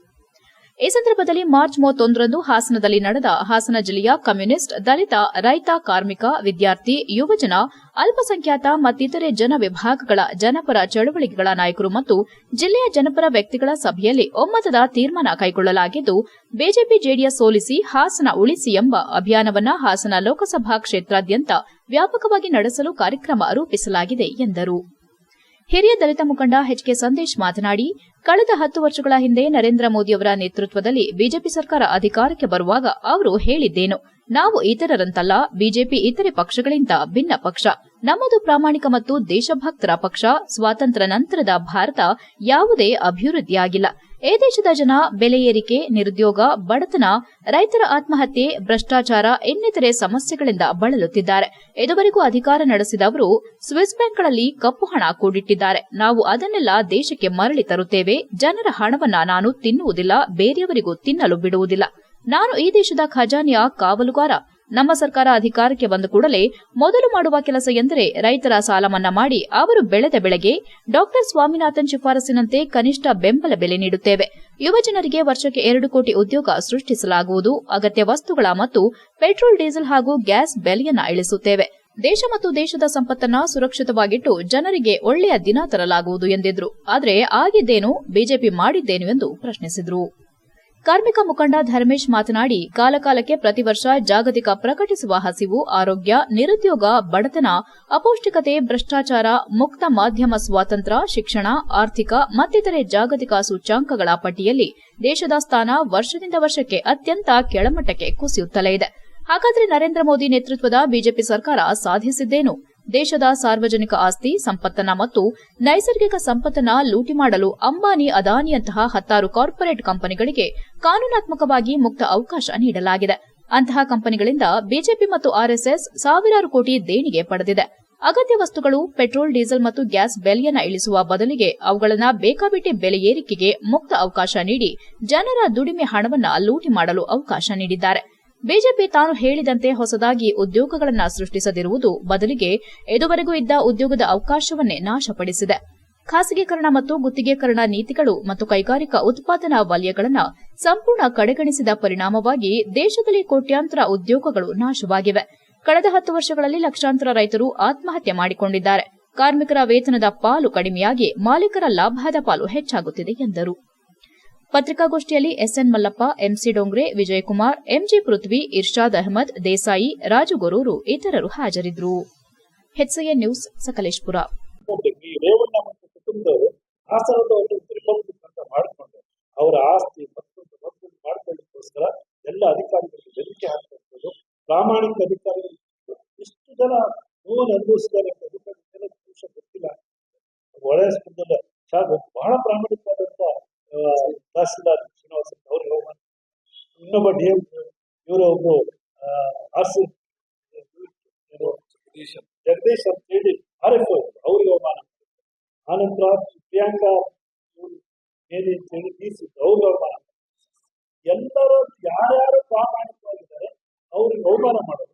ಈ ಸಂದರ್ಭದಲ್ಲಿ ಮಾರ್ಚ್ ಮೂವತ್ತೊಂದರಂದು ಹಾಸನದಲ್ಲಿ ನಡೆದ ಹಾಸನ ಜಿಲ್ಲೆಯ ಕಮ್ಯುನಿಸ್ಟ್, ದಲಿತ, ರೈತ, ಕಾರ್ಮಿಕ, ವಿದ್ಯಾರ್ಥಿ, ಯುವಜನ, ಅಲ್ಪಸಂಖ್ಯಾತ ಮತ್ತಿತರೆ ಜನ ವಿಭಾಗಗಳ ಜನಪರ ಚಳವಳಿಗಳ ನಾಯಕರು ಮತ್ತು ಜಿಲ್ಲೆಯ ಜನಪರ ವ್ಯಕ್ತಿಗಳ ಸಭೆಯಲ್ಲಿ ಒಮ್ಮತದ ತೀರ್ಮಾನ ಕೈಗೊಳ್ಳಲಾಗಿದ್ದು, ಬಿಜೆಪಿ ಜೆಡಿಎಸ್ ಸೋಲಿಸಿ ಹಾಸನ ಉಳಿಸಿ ಎಂಬ ಅಭಿಯಾನವನ್ನ ಹಾಸನ ಲೋಕಸಭಾ ಕ್ಷೇತ್ರಾದ್ಯಂತ ವ್ಯಾಪಕವಾಗಿ ನಡೆಸಲು ಕಾರ್ಯಕ್ರಮ ರೂಪಿಸಲಾಗಿದೆ ಎಂದರು. ಹಿರಿಯ ದಲಿತ ಮುಖಂಡ ಎಚ್ಕೆ ಸಂದೇಶ್ ಮಾತನಾಡಿ, ಕಳೆದ ಹತ್ತು ವರ್ಷಗಳ ಹಿಂದೆ ನರೇಂದ್ರ ಮೋದಿಯವರ ನೇತೃತ್ವದಲ್ಲಿ ಬಿಜೆಪಿ ಸರ್ಕಾರ ಅಧಿಕಾರಕ್ಕೆ ಬರುವಾಗ ಅವರು ಹೇಳಿದ್ದೇನು. ನಾವು ಇತರರಂತಲ್ಲ, ಬಿಜೆಪಿ ಇತರೆ ಪಕ್ಷಗಳಿಂದ ಭಿನ್ನ ಪಕ್ಷ. ನಮ್ಮದು ಪ್ರಾಮಾಣಿಕ ಮತ್ತು ದೇಶಭಕ್ತರ ಪಕ್ಷ, ಸ್ವಾತಂತ್ರ್ಯ ನಂತರದ ಭಾರತ ಯಾವುದೇ ಅಭಿವೃದ್ಧಿಯಾಗಿಲ್ಲ. ಈ ದೇಶದ ಜನ ಬೆಲೆ ಏರಿಕೆ, ನಿರುದ್ಯೋಗ, ಬಡತನ, ರೈತರ ಆತ್ಮಹತ್ಯೆ, ಭ್ರಷ್ಟಾಚಾರ, ಇನ್ನಿತರೆ ಸಮಸ್ಯೆಗಳಿಂದ ಬಳಲುತ್ತಿದ್ದಾರೆ. ಇದುವರೆಗೂ ಅಧಿಕಾರ ನಡೆಸಿದವರು ಸ್ವಿಸ್ ಬ್ಯಾಂಕ್ಗಳಲ್ಲಿ ಕಪ್ಪು ಹಣ ಕೂಡಿಟ್ಟಿದ್ದಾರೆ. ನಾವು ಅದನ್ನೆಲ್ಲ ದೇಶಕ್ಕೆ ಮರಳಿ ತರುತ್ತೇವೆ. ಜನರ ಹಣವನ್ನ ನಾನು ತಿನ್ನುವುದಿಲ್ಲ, ಬೇರೆಯವರಿಗೂ ತಿನ್ನಲು ಬಿಡುವುದಿಲ್ಲ. ನಾನು ಈ ದೇಶದ ಖಜಾನೆಯ ಕಾವಲುಗಾರ. ನಮ್ಮ ಸರ್ಕಾರ ಅಧಿಕಾರಕ್ಕೆ ಬಂದ ಕೂಡಲೇ ಮೊದಲು ಮಾಡುವ ಕೆಲಸ ಎಂದರೆ ರೈತರ ಸಾಲ ಮನ್ನಾ ಮಾಡಿ ಅವರು ಬೆಳೆದ ಬೆಳೆಗೆ ಡಾಕ್ಟರ್ ಸ್ವಾಮಿನಾಥನ್ ಶಿಫಾರಸಿನಂತೆ ಕನಿಷ್ಠ ಬೆಂಬಲ ಬೆಲೆ ನೀಡುತ್ತೇವೆ. ಯುವಜನರಿಗೆ ವರ್ಷಕ್ಕೆ ಎರಡು ಕೋಟಿ ಉದ್ಯೋಗ ಸೃಷ್ಟಿಸಲಾಗುವುದು. ಅಗತ್ಯ ವಸ್ತುಗಳ ಮತ್ತು ಪೆಟ್ರೋಲ್, ಡೀಸೆಲ್ ಹಾಗೂ ಗ್ಯಾಸ್ ಬೆಲೆಯನ್ನ ಇಳಿಸುತ್ತೇವೆ. ದೇಶ ಮತ್ತು ದೇಶದ ಸಂಪತ್ತನ್ನ ಸುರಕ್ಷಿತವಾಗಿಟ್ಟು ಜನರಿಗೆ ಒಳ್ಳೆಯ ದಿನ ತರಲಾಗುವುದು ಎಂದಿದ್ರು. ಆದರೆ ಆಗಿದ್ದೇನು, ಬಿಜೆಪಿ ಮಾಡಿದ್ದೇನು ಎಂದು ಪ್ರಶ್ನಿಸಿದರು. ಕಾರ್ಮಿಕ ಮುಖಂಡ ಧರ್ಮೇಶ್ ಮಾತನಾಡಿ, ಕಾಲಕಾಲಕ್ಕೆ ಪ್ರತಿ ವರ್ಷ ಜಾಗತಿಕ ಪ್ರಕಟಿಸುವ ಹಸಿವು, ಆರೋಗ್ಯ, ನಿರುದ್ಯೋಗ, ಬಡತನ, ಅಪೌಷ್ಟಿಕತೆ, ಭ್ರಷ್ಟಾಚಾರ, ಮುಕ್ತ ಮಾಧ್ಯಮ ಸ್ವಾತಂತ್ರ್ಯ, ಶಿಕ್ಷಣ, ಆರ್ಥಿಕ ಮತ್ತಿತರೆ ಜಾಗತಿಕ ಸೂಚ್ಯಾಂಕಗಳ ಪಟ್ಟಿಯಲ್ಲಿ ದೇಶದ ಸ್ಥಾನ ವರ್ಷದಿಂದ ವರ್ಷಕ್ಕೆ ಅತ್ಯಂತ ಕೆಳಮಟ್ಟಕ್ಕೆ ಕುಸಿಯುತ್ತಲೇ ಇದೆ. ಹಾಗಾದರೆ ನರೇಂದ್ರ ಮೋದಿ ನೇತೃತ್ವದ ಬಿಜೆಪಿ ಸರ್ಕಾರ ಸಾಧಿಸಿದ್ದೇನು? ದೇಶದ ಸಾರ್ವಜನಿಕ ಆಸ್ತಿ, ಸಂಪತ್ತನ ಮತ್ತು ನೈಸರ್ಗಿಕ ಸಂಪತ್ತನ ಲೂಟಿ ಮಾಡಲು ಅಂಬಾನಿ, ಅದಾನಿಯಂತಹ ಹತ್ತಾರು ಕಾರ್ಪೊರೇಟ್ ಕಂಪನಿಗಳಿಗೆ ಕಾನೂನಾತ್ಮಕವಾಗಿ ಮುಕ್ತ ಅವಕಾಶ ನೀಡಲಾಗಿದೆ. ಅಂತಹ ಕಂಪನಿಗಳಿಂದ ಬಿಜೆಪಿ ಮತ್ತು ಆರ್ಎಸ್ಎಸ್ ಸಾವಿರಾರು ಕೋಟಿ ದೇಣಿಗೆ ಪಡೆದಿದೆ. ಅಗತ್ಯ ವಸ್ತುಗಳು, ಪೆಟ್ರೋಲ್, ಡೀಸೆಲ್ ಮತ್ತು ಗ್ಯಾಸ್ ಬೆಲೆಯನ್ನ ಇಳಿಸುವ ಬದಲಿಗೆ ಅವುಗಳನ್ನು ಬೇಕಾಬಿಟ್ಟಿ ಬೆಲೆ ಏರಿಕೆಗೆ ಮುಕ್ತ ಅವಕಾಶ ನೀಡಿ ಜನರ ದುಡಿಮೆ ಹಣವನ್ನು ಲೂಟಿ ಮಾಡಲು ಅವಕಾಶ ನೀಡಿದ್ದಾರೆ. ಬಿಜೆಪಿ ತಾನು ಹೇಳಿದಂತೆ ಹೊಸದಾಗಿ ಉದ್ಯೋಗಗಳನ್ನು ಸೃಷ್ಟಿಸದಿರುವುದು ಬದಲಿಗೆ ಇದುವರೆಗೂ ಇದ್ದ ಉದ್ಯೋಗದ ಅವಕಾಶವನ್ನೇ ನಾಶಪಡಿಸಿದೆ. ಖಾಸಗೀಕರಣ ಮತ್ತು ಗುತ್ತಿಗೆಕರಣ ನೀತಿಗಳು ಮತ್ತು ಕೈಗಾರಿಕಾ ಉತ್ಪಾದನಾ ವಲಯಗಳನ್ನು ಸಂಪೂರ್ಣ ಕಡೆಗಣಿಸಿದ ಪರಿಣಾಮವಾಗಿ ದೇಶದಲ್ಲಿ ಕೋಟ್ಯಾಂತರ ಉದ್ಯೋಗಗಳು ನಾಶವಾಗಿವೆ. ಕಳೆದ ಹತ್ತು ವರ್ಷಗಳಲ್ಲಿ ಲಕ್ಷಾಂತರ ರೈತರು ಆತ್ಮಹತ್ಯೆ ಮಾಡಿಕೊಂಡಿದ್ದಾರೆ. ಕಾರ್ಮಿಕರ ವೇತನದ ಪಾಲು ಕಡಿಮೆಯಾಗಿ ಮಾಲೀಕರ ಲಾಭದ ಪಾಲು ಹೆಚ್ಚಾಗುತ್ತಿದೆ ಎಂದರು. ಪತ್ರಿಕಾಗೋಷ್ಠಿಯಲ್ಲಿ SN Mallappa, MC Dongre, Vijayakumar, MG Prithvi, Irshad Ahmed, Desai, Raju Goruru ಇತರರು ಹಾಜರಿದ್ದರು. HCN news, Sakleshpur. ಅವರ ಆಸ್ತಿ ಮಾಡ್ಕೊಳ್ಳಿಕ್ಕೋಸ್ಕರ ಎಲ್ಲ ಅಧಿಕಾರಿಗಳಿಗೆ ಬೆದರಿಕೆ ಹಾಕ್ತಿರ್ಬೋದು ಪ್ರಾಮಾಣಿಕ ಅಧಿಕಾರಿಗಳು ಇಷ್ಟು ಜನ ನೋವನ್ನು ಅನುಭವಿಸಿದ್ದಾರೆ ಅಂತ ಅಧಿಕಾರಿಗೆಲ್ಲ ವಿಷಯ ಗೊತ್ತಿಲ್ಲ ಒಳ್ಳೆಯ ಸ್ಪಂದನೆ ಶಾಲೆ ಬಹಳ ಪ್ರಾಮಾಣಿಕವಾದಂತ ಆ, ತಹಸೀಲ್ದಾರ್ ಶ್ರೀನಿವಾಸ ಅವ್ರಿಗೆ ಅವಮಾನ ಇನ್ನೊಬ್ಬ ಡಿ ಎಂ ಇವರು ಒಬ್ಬರು ಆರ್ ಸಿ ಜಗದೀಶ್ ಅಂತ ಹೇಳಿ ಆರ್ ಎಫ್ ಅವ್ರಿಗೆ ಅವಮಾನ ಆನಂತರ ಪ್ರಿಯಾಂಕಾ ಮೇರಿ ಅಂತ ಹೇಳಿ ಡಿ ಸಿ ಅವ್ರಿಗೆ ಅವಮಾನ ಎಲ್ಲರೂ ಯಾರ್ಯಾರು ಪ್ರಾಮಾಣಿಕವಾಗಿದ್ದಾರೆ ಅವ್ರಿಗೆ ಅವಮಾನ ಮಾಡೋದು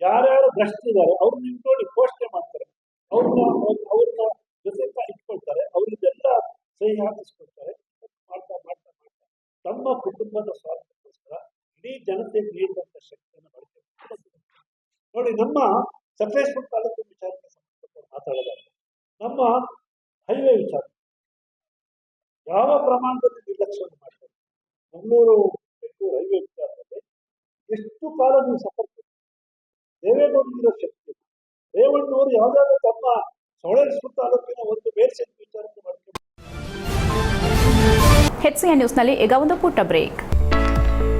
ಯಾರ್ಯಾರು ಭ್ರಷ್ಟಿದ್ದಾರೆ ಅವ್ರನ್ನ ನೀವು ನೋಡಿ ಘೋಷಣೆ ಮಾಡ್ತಾರೆ ಅವ್ರನ್ನ ಅವ್ರನ್ನ ಜೊತೆ ಇಟ್ಕೊಳ್ತಾರೆ ಅವರಿಗೆಲ್ಲ ಸಹಿ ಹಾಕಿಸ್ಕೊಳ್ತಾರೆ ಮಾಡ್ತಾ ಮಾಡ್ತಾ ಮಾಡ್ತಾ ತಮ್ಮ ಕುಟುಂಬದ ಸ್ವಾರ್ಥಕ್ಕೋಸ್ಕರ ಇಡೀ ಜನತೆಗೆ ನೀಡಿದಂತ ಶಕ್ತಿಯನ್ನು ಬಳಕೆ ಮಾಡ್ತಾರೆ. ನೋಡಿ, ನಮ್ಮ ಸಕಲೇಶ್ಪುರ ತಾಲೂಕು ವಿಚಾರಕ್ಕೆ ಸಂಬಂಧಪಟ್ಟು ಮಾತಾಡೋದಾದ್ರೆ, ನಮ್ಮ ಹೈವೇ ವಿಚಾರ. ಯಾವ ಪ್ರಮಾಣದಲ್ಲಿ ನಿರ್ಲಕ್ಷ್ಯವನ್ನು ಮಾಡ್ತಾರೆ? ಮಂಗಳೂರು, ಬೆಂಗಳೂರು ಹೈವೇ ವಿಚಾರದಲ್ಲಿ ಎಷ್ಟು ಕಾಲ ನೀವು ಸಫರ್ ದೇವೇಗೌಡರಿಗಿರೋ ಶಕ್ತಿ ರೇವಣ್ಣವರು ಯಾವುದಾದ್ರೂ ತಮ್ಮ ಸೊಳೇಶ್ವರ ತಾಲೂಕಿನ ಒಂದು ಮೇಲ್ಸೇನೆ ವಿಚಾರಕ್ಕೆ ಮಾಡ್ಕೊಂಡು ಹೆಚ್ಸಿಎನ್ ನ್ಯೂಸ್ನಲ್ಲಿ ಈಗ ಒಂದು ಪುಟ್ಟ ಬ್ರೇಕ್.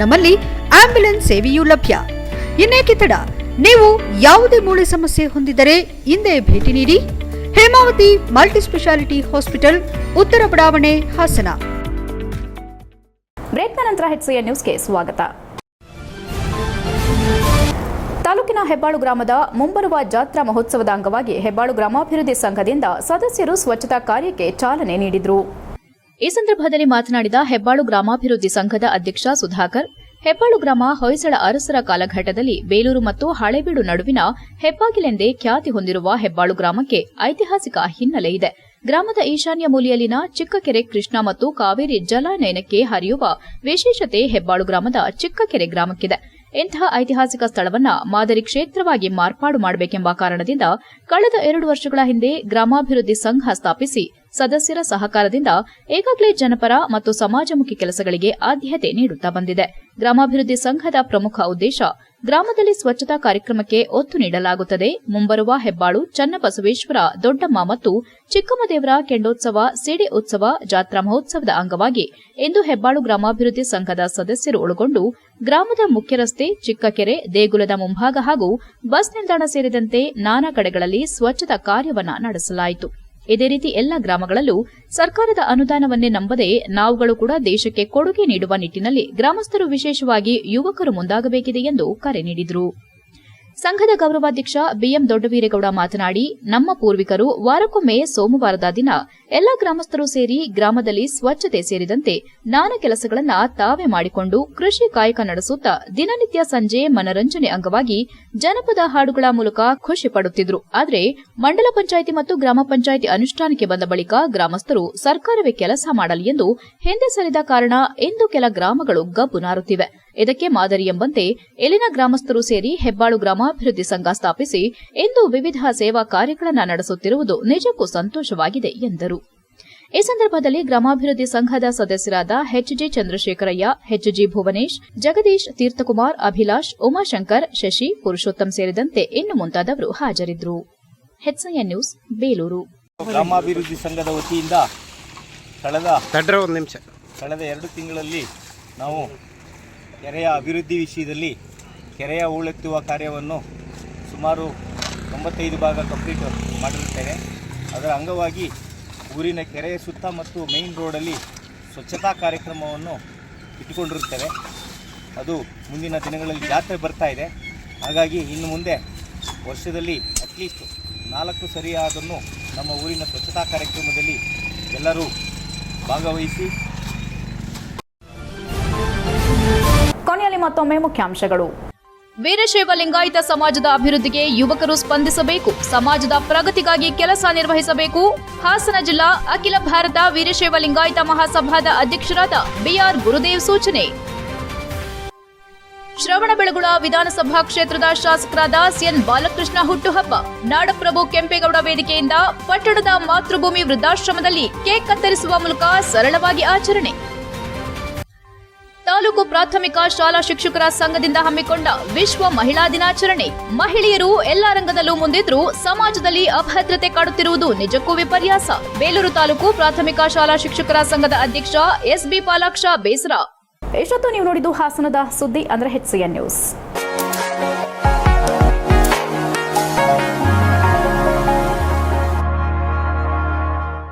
ನಮ್ಮಲ್ಲಿ ಆಂಬ್ಯುಲೆನ್ಸ್ ಸೇವೆಯೂ ಲಭ್ಯ. ಇನ್ನೇಕೆ ತಡ? ನೀವು ಯಾವುದೇ ಮೂಳೆ ಸಮಸ್ಯೆ ಹೊಂದಿದರೆ ಹಿಂದೆ ಭೇಟಿ ನೀಡಿ. ಹೇಮಾವತಿ ಮಲ್ಟಿ ಸ್ಪೆಷಾಲಿಟಿ ಹಾಸ್ಪಿಟಲ್, ಉತ್ತರ ಬಡಾವಣೆ, ಹಾಸನ. ಬ್ರೇಕ್ನ ನಂತರ ಹೆಚ್ಸಿಎನ್ ನ್ಯೂಸ್ಗೆ ಸ್ವಾಗತ. ತಾಲೂಕಿನ ಹೆಬ್ಬಾಳು ಗ್ರಾಮದ ಮುಂಬರುವ ಜಾತ್ರಾ ಮಹೋತ್ಸವದ ಅಂಗವಾಗಿ ಹೆಬ್ಬಾಳು ಗ್ರಾಮಾಭಿವೃದ್ಧಿ ಸಂಘದಿಂದ ಸದಸ್ಯರು ಸ್ವಚ್ಛತಾ ಕಾರ್ಯಕ್ಕೆ ಚಾಲನೆ ನೀಡಿದರು. ಈ ಸಂದರ್ಭದಲ್ಲಿ ಮಾತನಾಡಿದ ಹೆಬ್ಬಾಳು ಗ್ರಾಮಾಭಿವೃದ್ಧಿ ಸಂಘದ ಅಧ್ಯಕ್ಷ ಸುಧಾಕರ್, ಹೆಬ್ಬಾಳು ಗ್ರಾಮ ಹೊಯ್ಸಳ ಅರಸರ ಕಾಲಘಟ್ಟದಲ್ಲಿ ಬೇಲೂರು ಮತ್ತು ಹಳೆಬೀಡು ನಡುವಿನ ಹೆಬ್ಬಾಗಿಲೆಂದೇ ಖ್ಯಾತಿ ಹೊಂದಿರುವ ಹೆಬ್ಬಾಳು ಗ್ರಾಮಕ್ಕೆ ಐತಿಹಾಸಿಕ ಹಿನ್ನೆಲೆ ಇದೆ. ಗ್ರಾಮದ ಈಶಾನ್ಯ ಮೂಲೆಯಲ್ಲಿನ ಚಿಕ್ಕಕೆರೆ ಕೃಷ್ಣ ಮತ್ತು ಕಾವೇರಿ ಜಲಾನಯನಕ್ಕೆ ಹರಿಯುವ ವಿಶೇಷತೆ ಹೆಬ್ಬಾಳು ಗ್ರಾಮದ ಚಿಕ್ಕಕೆರೆ ಗ್ರಾಮಕ್ಕಿದೆ. ಇಂತಹ ಐತಿಹಾಸಿಕ ಸ್ಥಳವನ್ನ ಮಾದರಿ ಕ್ಷೇತ್ರವಾಗಿ ಮಾರ್ಪಾಡು ಮಾಡಬೇಕೆಂಬ ಕಾರಣದಿಂದ ಕಳೆದ ಎರಡು ವರ್ಷಗಳ ಹಿಂದೆ ಗ್ರಾಮಾಭಿವೃದ್ಧಿ ಸಂಘ ಸ್ಥಾಪಿಸಿ ಸದಸ್ಯರ ಸಹಕಾರದಿಂದ ಈಗಾಗಲೇ ಜನಪರ ಮತ್ತು ಸಮಾಜಮುಖಿ ಕೆಲಸಗಳಿಗೆ ಆದ್ಯತೆ ನೀಡುತ್ತಾ ಬಂದಿದೆ. ಗ್ರಾಮಾಭಿವೃದ್ಧಿ ಸಂಘದ ಪ್ರಮುಖ ಉದ್ದೇಶ ಗ್ರಾಮದಲ್ಲಿ ಸ್ವಚ್ಛತಾ ಕಾರ್ಯಕ್ರಮಕ್ಕೆ ಒತ್ತು ನೀಡಲಾಗುತ್ತದೆ. ಮುಂಬರುವ ಹೆಬ್ಬಾಳು, ಚನ್ನಬಸವೇಶ್ವರ ದೊಡ್ಡಮ್ಮ ಮತ್ತು ಚಿಕ್ಕಮ್ಮದೇವರ ಕೆಂಡೋತ್ಸವ, ಸಿಡಿ ಉತ್ಸವ, ಜಾತ್ರಾ ಮಹೋತ್ಸವದ ಅಂಗವಾಗಿ ಇಂದು ಹೆಬ್ಬಾಳು ಗ್ರಾಮಾಭಿವೃದ್ಧಿ ಸಂಘದ ಸದಸ್ಯರು ಒಳಗೊಂಡು ಗ್ರಾಮದ ಮುಖ್ಯ ರಸ್ತೆ ಚಿಕ್ಕಕೆರೆ, ದೇಗುಲದ ಮುಂಭಾಗ ಹಾಗೂ ಬಸ್ ನಿಲ್ದಾಣ ಸೇರಿದಂತೆ ನಾನಾ ಕಡೆಗಳಲ್ಲಿ ಸ್ವಚ್ಛತಾ ಕಾರ್ಯವನ್ನ ನಡೆಸಲಾಯಿತು. ಇದೇ ರೀತಿ ಎಲ್ಲ ಗ್ರಾಮಗಳಲ್ಲೂ ಸರ್ಕಾರದ ಅನುದಾನವನ್ನೇ ನಂಬದೆ ನಾವುಗಳು ಕೂಡ ದೇಶಕ್ಕೆ ಕೊಡುಗೆ ನೀಡುವ ನಿಟ್ಟಿನಲ್ಲಿ ಗ್ರಾಮಸ್ಥರು ವಿಶೇಷವಾಗಿ ಯುವಕರು ಮುಂದಾಗಬೇಕಿದೆ ಎಂದು ಕರೆ ನೀಡಿದರು. ಸಂಘದ ಗೌರವಾಧ್ಯಕ್ಷ ಬಿಎಂ ದೊಡ್ಡವೀರೇಗೌಡ ಮಾತನಾಡಿ, ನಮ್ಮ ಪೂರ್ವಿಕರು ವಾರಕ್ಕೊಮ್ಮೆ ಸೋಮವಾರದ ದಿನ ಎಲ್ಲ ಗ್ರಾಮಸ್ಥರು ಸೇರಿ ಗ್ರಾಮದಲ್ಲಿ ಸ್ವಚ್ಛತೆ ಸೇರಿದಂತೆ ನಾನಾ ಕೆಲಸಗಳನ್ನು ತಾವೇ ಮಾಡಿಕೊಂಡು ಕೃಷಿ ಕಾಯಕ ನಡೆಸುತ್ತಾ ದಿನನಿತ್ಯ ಸಂಜೆ ಮನರಂಜನೆ ಅಂಗವಾಗಿ ಜನಪದ ಹಾಡುಗಳ ಮೂಲಕ ಖುಷಿ ಪಡುತ್ತಿದ್ರು. ಆದರೆ ಮಂಡಲ ಪಂಚಾಯಿತಿ ಮತ್ತು ಗ್ರಾಮ ಪಂಚಾಯಿತಿ ಅನುಷ್ಠಾನಕ್ಕೆ ಬಂದ ಬಳಿಕ ಗ್ರಾಮಸ್ಥರು ಸರ್ಕಾರವೇ ಕೆಲಸ ಮಾಡಲಿ ಎಂದು ಹಿಂದೆ ಸರಿದ ಕಾರಣ ಇಂದು ಕೆಲ ಗ್ರಾಮಗಳು ಗಬ್ಬು ನಾರುತ್ತಿವೆ. ಇದಕ್ಕೆ ಮಾದರಿ ಎಂಬಂತೆ ಇಲ್ಲಿನ ಗ್ರಾಮಸ್ಥರು ಸೇರಿ ಹೆಬ್ಬಾಳು ಗ್ರಾಮಾಭಿವೃದ್ಧಿ ಸಂಘ ಸ್ಥಾಪಿಸಿ ಇಂದು ವಿವಿಧ ಸೇವಾ ಕಾರ್ಯಗಳನ್ನು ನಡೆಸುತ್ತಿರುವುದು ನಿಜಕ್ಕೂ ಸಂತೋಷವಾಗಿದೆ ಎಂದರು. ಈ ಸಂದರ್ಭದಲ್ಲಿ ಗ್ರಾಮಾಭಿವೃದ್ಧಿ ಸಂಘದ ಸದಸ್ಯರಾದ ಎಚ್ಜಿ ಚಂದ್ರಶೇಖರಯ್ಯ ಎಚ್ಜಿ ಭುವನೇಶ್ ಜಗದೀಶ್ ತೀರ್ಥಕುಮಾರ್ ಅಭಿಲಾಷ್ ಉಮಾಶಂಕರ್ ಶಶಿ ಪುರುಷೋತ್ತಮ್ ಸೇರಿದಂತೆ ಇನ್ನು ಮುಂತಾದವರು ಹಾಜರಿದ್ದರು. ನ್ಯೂಸ್ ಬೇಲೂರು. ಗ್ರಾಮಾಭಿವೃದ್ಧಿ ಸಂಘದ ವತಿಯಿಂದ ಕಳೆದ ತಡ್ರೆ ಒಂದು ನಿಮಿಷ. ಕಳೆದ ಎರಡು ತಿಂಗಳಲ್ಲಿ ನಾವು ಕೆರೆಯ ಅಭಿವೃದ್ಧಿ ವಿಷಯದಲ್ಲಿ ಕೆರೆಯ ಹೂಳೆತ್ತುವ ಕಾರ್ಯವನ್ನು ಸುಮಾರು ತೊಂಬತ್ತೈದು ಭಾಗ ಕಂಪ್ಲೀಟ್ ಮಾಡಿರುತ್ತೇವೆ. ಅದರ ಅಂಗವಾಗಿ ಊರಿನ ಕೆರೆಯ ಸುತ್ತ ಮತ್ತು ಮೇನ್ ರೋಡಲ್ಲಿ ಸ್ವಚ್ಛತಾ ಕಾರ್ಯಕ್ರಮವನ್ನು ಇಟ್ಟುಕೊಂಡಿರುತ್ತೇವೆ. ಅದು ಮುಂದಿನ ದಿನಗಳಲ್ಲಿ ಜಾತ್ರೆ ಬರ್ತಾ ಇದೆ. ಹಾಗಾಗಿ ಇನ್ನು ಮುಂದೆ ವರ್ಷದಲ್ಲಿ ಅಟ್ಲೀಸ್ಟ್ ನಾಲ್ಕು ಸರಿಯಾದನ್ನು ನಮ್ಮ ಊರಿನ ಸ್ವಚ್ಛತಾ ಕಾರ್ಯಕ್ರಮದಲ್ಲಿ ಎಲ್ಲರೂ ಭಾಗವಹಿಸಿ ಕೊನೆಯಲ್ಲಿ ಮತ್ತೊಮ್ಮೆ ಮುಖ್ಯಾಂಶಗಳು. ವೀರಶೈವ ಲಿಂಗಾಯತ ಸಮಾಜದ ಅಭಿವೃದ್ಧಿಗೆ ಯುವಕರು ಸ್ಪಂದಿಸಬೇಕು, ಸಮಾಜದ ಪ್ರಗತಿಗಾಗಿ ಕೆಲಸ ನಿರ್ವಹಿಸಬೇಕು. ಹಾಸನ ಜಿಲ್ಲಾ ಅಖಿಲ ಭಾರತ ವೀರಶೈವ ಲಿಂಗಾಯತ ಮಹಾಸಭಾದ ಅಧ್ಯಕ್ಷರಾದ ಬಿಆರ್ ಗುರುದೇವ್ ಸೂಚನೆ. ಶ್ರವಣಬೆಳಗೊಳ ವಿಧಾನಸಭಾ ಕ್ಷೇತ್ರದ ಶಾಸಕರಾದ ಸಿಎನ್ ಬಾಲಕೃಷ್ಣ ಹುಟ್ಟುಹಬ್ಬ, ನಾಡಪ್ರಭು ಕೆಂಪೇಗೌಡ ವೇದಿಕೆಯಿಂದ ಪಟ್ಟಣದ ಮಾತೃಭೂಮಿ ವೃದ್ಧಾಶ್ರಮದಲ್ಲಿ ಕೇಕ್ ಕತ್ತರಿಸುವ ಮೂಲಕ ಸರಳವಾಗಿ ಆಚರಣೆ. ತಾಲೂಕು ಪ್ರಾಥಮಿಕ ಶಾಲಾ ಶಿಕ್ಷಕರ ಸಂಘದಿಂದ ಹಮ್ಮಿಕೊಂಡ ವಿಶ್ವ ಮಹಿಳಾ ದಿನಾಚರಣೆ. ಮಹಿಳೆಯರು ಎಲ್ಲಾ ರಂಗದಲ್ಲೂ ಮುಂದಿದ್ರೂ ಸಮಾಜದಲ್ಲಿ ಅಭದ್ರತೆ ಕಾಡುತ್ತಿರುವುದು ನಿಜಕ್ಕೂ ವಿಪರ್ಯಾಸ. ಬೇಲೂರು ತಾಲೂಕು ಪ್ರಾಥಮಿಕ ಶಾಲಾ ಶಿಕ್ಷಕರ ಸಂಘದ ಅಧ್ಯಕ್ಷ ಎಸ್ ಬಿ ಪಾಲಾಕ್ಷ ಬೇಸರ. ಎಷ್ಟೊತ್ತು ನೀವು ನೋಡಿದ್ದು ಹಾಸನದ ಸುದ್ದಿ ಅಂದ್ರೆ ಹೆಚ್ಸಿಎನ್ ನ್ಯೂಸ್